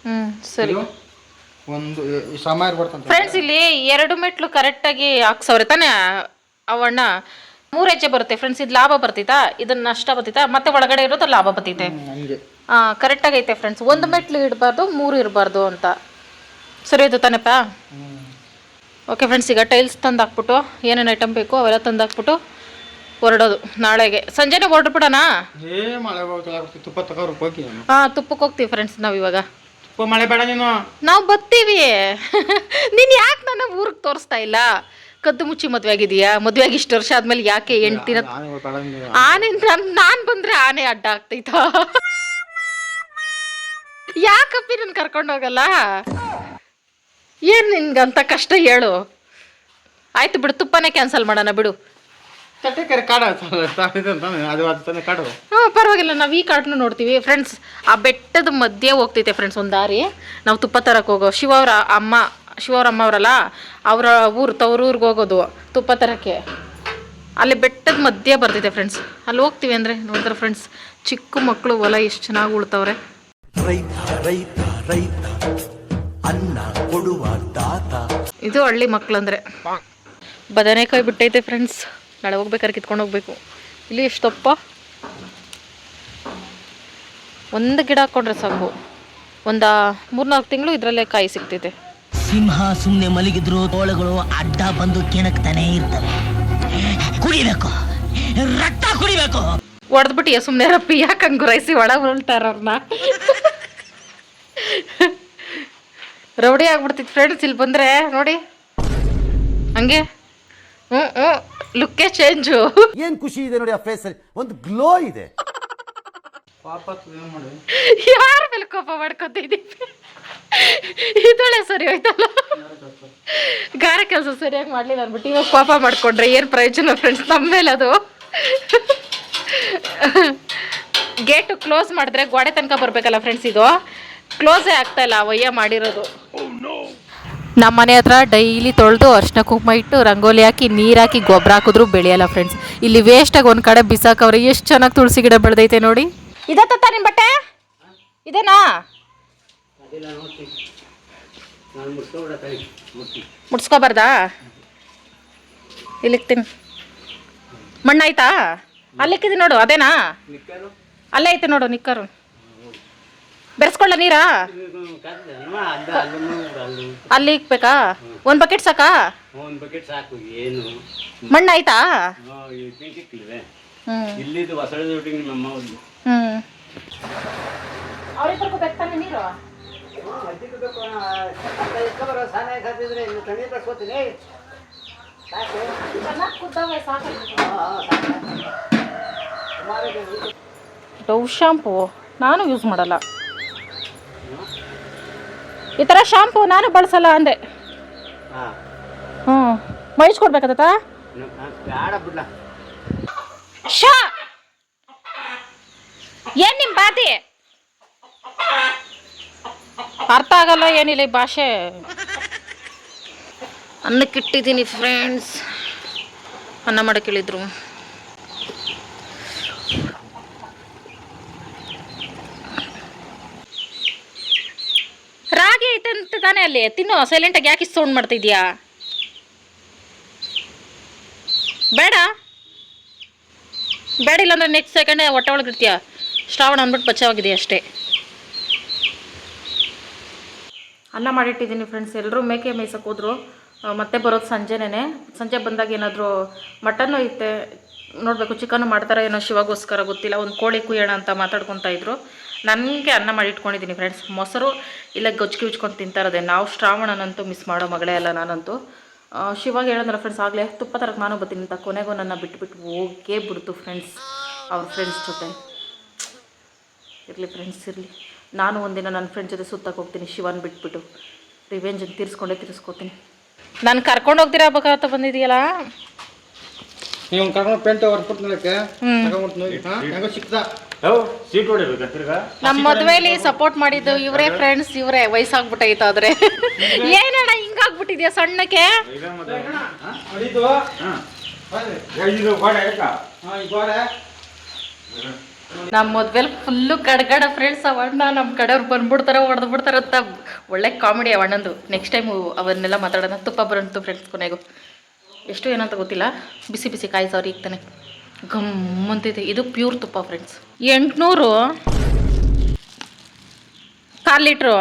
Speaker 1: ಹ್ಞೂ ಸರಿ.
Speaker 2: ಒಂದು ಸಾಮಾರು ಬರ್ತಂತ.
Speaker 1: ಫ್ರೆಂಡ್ಸ್ ಇಲ್ಲಿ ಎರಡು ಮೆಟ್ಲು ಕರೆಕ್ಟಾಗಿ ಹಾಕ್ಸವ್ರೆ ತಾನೇ ಅವಣ್ಣ ಮೂರು ಹೆಜ್ಜೆ ಬರುತ್ತೆ ಫ್ರೆಂಡ್ಸ್ ಇದು ಲಾಭ ಬರ್ತೈತಾ? ಇದನ್ನ ನಷ್ಟ ಬರ್ತೈತಾ? ಮತ್ತೆ ಒಳಗಡೆ ಇರೋದು ಲಾಭ ಬರ್ತೈತೆ.
Speaker 2: ಹಂಗೆ.
Speaker 1: ಹಾಂ ಕರೆಕ್ಟಾಗಿ ಐತೆ ಫ್ರೆಂಡ್ಸ್ ಒಂದು ಮೆಟ್ಲು ಇಡಬಾರ್ದು ಮೂರು ಇರಬಾರ್ದು ಅಂತ. ಸರಿ ಇದು ತಾನೇಪ್ಪ? ಓಕೆ ಫ್ರೆಂಡ್ಸ್ ಈಗ ಟೈಲ್ಸ್ ತಂದು ಹಾಕ್ಬಿಟ್ಟು ಏನೇನು ಐಟಮ್ ಬೇಕು ಅವೆಲ್ಲ ತಂದು ಹಾಕ್ಬಿಟ್ಟು ಹೊರಡೋದು ನಾಳೆಗೆ. ಸಂಜೆನೇ ಹೊರಡ್ಬಿಡೋಣ
Speaker 2: ಏ ಮಳೆ ತುಪ್ಪ ತಗೋರು ಹೋಗಿ ನಾನು.
Speaker 1: ಹಾಂ ತುಪ್ಪಕ್ಕೆ ಹೋಗ್ತೀವಿ ಫ್ರೆಂಡ್ಸ್ ನಾವು ಇವಾಗ.
Speaker 2: ತುಪ್ಪ ಮಳೆ ಬೇಡ ನೀನು.
Speaker 1: ನಾವು ಬರ್ತೀವಿ ನೀನು ಯಾಕೆ ನನ್ನ ಊರಿಗೆ ತೋರಿಸ್ತಾ ಇಲ್ಲ? ಕದ್ದು ಮುಚ್ಚಿ ಮದುವೆ ಆಗಿದೆಯಾ? ಮದುವೆ ಆಗಿ ಇಷ್ಟು ವರ್ಷ ಆದ್ಮೇಲೆ ಯಾಕೆ ಹೆಂಡ್ತಿನ
Speaker 2: ನಾನು ಬೇಡ.
Speaker 1: ಆನೆ ನಾನು ನಾನು ಬಂದ್ರೆ ಆನೆ ಅಡ್ಡ ಆಗ್ತೈತ? ಯಾಕಪ್ಪಿ ನನ್ ಕರ್ಕೊಂಡು ಹೋಗಲ್ಲ? ಏನ್ ನಿನ್ಗಂತ ಕಷ್ಟ ಹೇಳು? ಆಯ್ತು ಬಿಡು ತುಪ್ಪನೇ ಕ್ಯಾನ್ಸಲ್ ಮಾಡೋಣ ಬಿಡು.
Speaker 2: ಕಟ್ಟೆ ಕರೆ ಕಾಡ ತಾನೆ ಅದು ಅದು ತಾನೆ ಕಾಡು.
Speaker 1: ಹಾಂ ಪರವಾಗಿಲ್ಲ. ನಾವು ಈ ಕಾರ್ಡ್ನು ನೋಡ್ತೀವಿ. ಫ್ರೆಂಡ್ಸ್ ಆ ಬೆಟ್ಟದ ಮಧ್ಯೆ ಹೋಗ್ತೈತೆ ಫ್ರೆಂಡ್ಸ್ ಒಂದು ದಾರಿ. ನಾವು ತುಪ್ಪ ತರಕ್ಕೆ ಹೋಗೋ ಶಿವ ಅವರ ಅಮ್ಮ ಶಿವ ಅವ್ರ ಅಮ್ಮ ಅವರಲ್ಲ ಅವರ ಊರು ತವ್ರೂರ್ಗೆ ಹೋಗೋದು ತುಪ್ಪ ತರಕ್ಕೆ. ಅಲ್ಲಿ ಬೆಟ್ಟದ ಮಧ್ಯೆ ಬರ್ತೈತೆ ಫ್ರೆಂಡ್ಸ್ ಅಲ್ಲಿ ಹೋಗ್ತೀವಿ ಅಂದರೆ ನೋಡಿದ್ರೆ ಫ್ರೆಂಡ್ಸ್ ಚಿಕ್ಕ ಮಕ್ಕಳು ಹೊಲ ಎಷ್ಟು ಚೆನ್ನಾಗಿ ಉಳ್ತವ್ರೆ.
Speaker 3: ರೈತ ರೈತ ರೈತ ಅನ್ನ ಕೊಡುವ ದಾತ.
Speaker 1: ಇದು ಹಳ್ಳಿ ಮಕ್ಕಳಂದ್ರೆ ಬದನೆಕಾಯಿ ಬಿಟ್ಟೈತೆ ಫ್ರೆಂಡ್ಸ್ ನಾಳೆ ಹೋಗ್ಬೇಕಾದ್ರೆ ಕಿತ್ಕೊಂಡು ಹೋಗ್ಬೇಕು. ಇಲ್ಲಿ ಎಷ್ಟಪ್ಪ ಒಂದು ಗಿಡ ಹಾಕೊಂಡ್ರೆ ಸಾಕು. ಒಂದು ಮೂರ್ನಾಲ್ಕು ತಿಂಗಳು ಇದರಲ್ಲೇ ಕಾಯಿ ಸಿಗ್ತೈತೆ
Speaker 4: ಸಿಂಹ ಸುಮ್ಮನೆ ಮಲಗಿದ್ರು ತೋಳಗಳು ಅಡ್ಡ ಬಂದು ಕೆಣಕ್ತಾನೆ ಇರ್ತವೆ. ಕುಡಿಬೇಕು. ರಕ್ತ ಕುಡಿಬೇಕು.
Speaker 1: ಹೊಡೆದ್ಬಿಟ್ಟಿಯ ಸುಮ್ಮನೆ ರಪ್ಪಿ? ಯಾಕೆ ಹಂಗೆ ಗುರಾಯಿಸಿ ಒಳ ಉಳ್ತಾರವ್ರನ್ನ ರೌಡಿ ಆಗ್ಬಿಡ್ತಿತ್ತು ಫ್ರೆಂಡ್ಸ್ ಇಲ್ಲಿ ಬಂದರೆ ನೋಡಿ. ಹಂಗೆ. ಹ್ಞೂ ಹ್ಞೂ ಲುಕ್ಕೇ ಚೇಂಜು
Speaker 3: ಏನ್ ಖುಷಿ ಇದೆ ನೋಡಿ ಆ ಫೇಸ್ ಅಲ್ಲಿ? ಒಂದು ಗ್ಲೋ ಇದೆ.
Speaker 2: ಪಾಪ ಏನು ಮಾಡಿ
Speaker 1: ಯಾರ ಮೇಲೆ ಕೋಪ ಮಾಡ್ಕೊತಿದ್ದೀವಿ ಇದೊಳೆ ಸರಿ ಹೋಯ್ತಲ್ಲ. ಗಾರ ಕೆಲಸ ಸರಿಯಾಗಿ ಮಾಡಲಿಲ್ಲ ಅನ್ಬಿಟ್ಟು ಇವಾಗ ಕೋಪ ಮಾಡ್ಕೊಂಡ್ರೆ ಏನ್ ಪ್ರಯೋಜನ ಫ್ರೆಂಡ್ಸ್ ನಮ್ಮ ಮೇಲೆ ಅದು. ಗೇಟು ಕ್ಲೋಸ್ ಮಾಡಿದ್ರೆ ಗೋಡೆ ತನಕ ಬರಬೇಕಲ್ಲ ಫ್ರೆಂಡ್ಸ್ ಇದು. ಕ್ಲೋಸೇ ಆಗ್ತಾ ಇಲ್ಲ ಅವಯ್ಯ ಮಾಡಿರೋದು. ನಮ್ಮ ಮನೆ ಹತ್ರ ಡೈಲಿ ತೊಳೆದು ಅರ್ಶಿನ ಕುಂಕುಮ ಇಟ್ಟು ರಂಗೋಲಿ ಹಾಕಿ, ನೀರು ಹಾಕಿ, ಗೊಬ್ಬರ ಹಾಕಿದ್ರು ಬೆಳೆಯಲ್ಲ ಫ್ರೆಂಡ್ಸ್ ಇಲ್ಲಿ ವೇಸ್ಟಾಗಿ ಒಂದು ಕಡೆ ಬಿಸಾಕವ್ರೆ, ಎಷ್ಟು ಚೆನ್ನಾಗಿ ತುಳಸಿ ಗಿಡ ಬೆಳೆದೈತೆ ನೋಡಿ. ಇದತ್ತಾ ಬಟ್ಟೆ? ಇದೇನಾ? ಮುಡ್ಸ್ಕೊಬಾರ್ದಾ? ಇಲ್ಲಿಕ್ತೀನಿ ಮಣ್ಣಾಯ್ತಾ? ಅಲ್ಲಿಕ್ಕಿದೆ ನೋಡು, ಅದೇನಾ? ಅಲ್ಲೇ ಐತೆ ನೋಡು ನಿಕ್ಕರು. ಬೆರೆಸ್ಕೊಳ್ಳ ನೀರಾ? ಅಲ್ಲಿ ಇಕ್ಬೇಕಾ? ಒಂದು ಬಕೆಟ್ ಸಾಕಾ?
Speaker 2: ಒಂದು ಬಕೆಟ್ ಸಾಕು ಏನು ಇಲ್ಲಿದ್ದು ನಿಮ್ಮ ಅಮ್ಮ ಒಂದು
Speaker 1: ಬೆಕ್ತಾನೆ ನೀರು ಡವ್ ಶಾಂಪು ನಾನು ಯೂಸ್ ಮಾಡಲ್ಲ. ಈ ಥರ ಶಾಂಪು ನಾನು ಬಳಸಲ್ಲ ಅಂದೆ ಹ್ಞೂ ಮೈಸ್ಕೊಡ್ಬೇಕಾದ
Speaker 2: ಬೇಡ ಬಿಡ್ಲ.
Speaker 1: ಶಾ! ಏನ್ ನಿಮ್ ಬಾತಿ? ಅರ್ಥ ಆಗಲ್ಲ ಏನಿಲ್ಲ ಈ ಭಾಷೆ. ಅನ್ನಕ್ಕಿಟ್ಟಿದ್ದೀನಿ ಫ್ರೆಂಡ್ಸ್ ಅನ್ನ ಮಾಡಕ್ಕೆ ರಾಗಿ ಐತೆ ಅಂತ ತಾನೇ ಅಲ್ಲಿ. ತಿನ್ನು ಸೈಲೆಂಟಾಗಿ ಯಾಕೆ ಸೌಂಡ್ ಮಾಡ್ತಿದ್ಯಾ? ಬೇಡ. ಬೇಡ ಇಲ್ಲಾಂದ್ರೆ ನೆಕ್ಸ್ಟ್ ಸೆಕೆಂಡ್ ಹೊಟ್ಟೆ ಒಳಗೆ ಇರ್ತೀಯ ಶ್ರಾವಣ ಅಂದ್ಬಿಟ್ಟು ಬಚಾವಾಗಿದೆ ಅಷ್ಟೇ. ಅನ್ನ ಮಾಡಿಟ್ಟಿದ್ದೀನಿ ಫ್ರೆಂಡ್ಸ್ ಎಲ್ಲರೂ ಮೇಕೆ ಮೇಯ್ಸಕ್ಕೆ ಹೋದ್ರು. ಮತ್ತೆ ಬರೋದು ಸಂಜೆನೇ ಸಂಜೆ ಬಂದಾಗ ಏನಾದರೂ ಮಟನ್ನು ಐತೆ. ನೋಡಬೇಕು ಚಿಕನ್ ಮಾಡ್ತಾರೆ ಏನೋ ಶಿವಗೋಸ್ಕರ ಗೊತ್ತಿಲ್ಲ. ಒಂದು ಕೋಳಿ ಕುಯ್ಯೋಣ ಅಂತ ಮಾತಾಡ್ಕೊತಾ ಇದ್ರು. ನನಗೆ ಅನ್ನ ಮಾಡಿ ಇಟ್ಕೊಂಡಿದ್ದೀನಿ ಫ್ರೆಂಡ್ಸ್ ಮೊಸರು ಇಲ್ಲ ಗೊಜ್ಜಿಗೆ ಉಚ್ಕೊಂಡು ತಿಂತಾರದೆ ನಾವು ಶ್ರಾವಣನಂತೂ ಮಿಸ್ ಮಾಡೋ ಮಗಳೇ ಅಲ್ಲ ನಾನಂತೂ. ಶಿವಾಗ ಹೇಳಿದ್ರೆ ಫ್ರೆಂಡ್ಸ್ ಆಗಲೇ ತುಪ್ಪ ತರಕ್ಕೆ ನಾನು ಬರ್ತೀನಿ ಅಂತ ಕೊನೆಗೂ ನನ್ನ ಬಿಟ್ಬಿಟ್ಟು ಹೋಗೇ ಬಿಡ್ತು ಫ್ರೆಂಡ್ಸ್ ಅವ್ರ ಫ್ರೆಂಡ್ಸ್ ಜೊತೆ. ಇರಲಿ ಫ್ರೆಂಡ್ಸ್ ಇರಲಿ. ನಾನು ಒಂದಿನ ನನ್ನ ಫ್ರೆಂಡ್ ಜೊತೆ ಸುತ್ತಕ್ಕೆ ಹೋಗ್ತೀನಿ ಶಿವನ್ ಬಿಟ್ಬಿಟ್ಟು. ರಿವೆಂಜನ್ನು ತೀರಿಸ್ಕೊಂಡೇ ತೀರಿಸ್ಕೊತೀನಿ. ನಾನು ಕರ್ಕೊಂಡು ಹೋಗ್ತಿರಬೇಕಾಗತ್ತ ಬಂದಿದೆಯಲ್ಲ?
Speaker 2: ನೀವು ಕರ್ಕೊಂಡು ಪೇಂಟ್ ಹೊರ್ಬಿಟ್ಟು ಸಿಕ್ತ
Speaker 5: ಸೀಟ್ ಮದ್ವೆಲಿ ತಿರ್ಗಾ?
Speaker 1: ನಮ್ಮ ಮದ್ವೆಲಿ ಸಪೋರ್ಟ್ ಮಾಡಿದ್ದು ಇವರೇ ಫ್ರೆಂಡ್ಸ್ ಇವರೇ ವಯಸ್ಸಾಗ್ಬಿಟ್ಟೈತ ಆದ್ರೆ. ಏನಣ್ಣ ಹಿಂಗಾಗ್ಬಿಟ್ಟಿದ್ಯಾ ಸಣ್ಣಕ್ಕೆ?
Speaker 5: ನಮ್ ಮತ್ತೆ?
Speaker 2: ಹೊಡಿತು.
Speaker 5: ಹಾಂ. ಇದು ಗೋಡೆ ಆಯ್ತಾ
Speaker 2: ಹಾಂ ಈ ಗೋಡೆ
Speaker 1: ನಮ್ಮ ಮದ್ವೆಲಿ ಫುಲ್ಲು ಕಡ್ಗಡ ಫ್ರೆಂಡ್ಸ್ ಅವಣ್ಣ ನಮ್ಮ ಕಡೆಯವ್ರು ಬಂದ್ಬಿಡ್ತಾರೆ ಹೊಡೆದು ಬಿಡ್ತಾರೆ ಅಂತ ಒಳ್ಳೆ ಕಾಮಿಡಿ ಅವಣ್ಣಂದು ನೆಕ್ಸ್ಟ್ ಟೈಮ್ ಅವನ್ನೆಲ್ಲ ಮಾತಾಡೋಣ. ತುಪ್ಪ ಬರಂತು ಫ್ರೆಂಡ್ಸ್ ಕೊನೆಗೂ. ಎಷ್ಟು ಏನಂತ ಗೊತ್ತಿಲ್ಲ? ಬಿಸಿ ಬಿಸಿ ಕಾಯಿ ಸಾರಿ ಈಗ ತಾನೆ ಗಮ್ ಅಂತಿದೆ ಇದು ಪ್ಯೂರ್ ತುಪ್ಪ ಫ್ರೆಂಡ್ಸ್ ಎಂಟುನೂರು ಕಾಲು ಲೀಟ್ರು.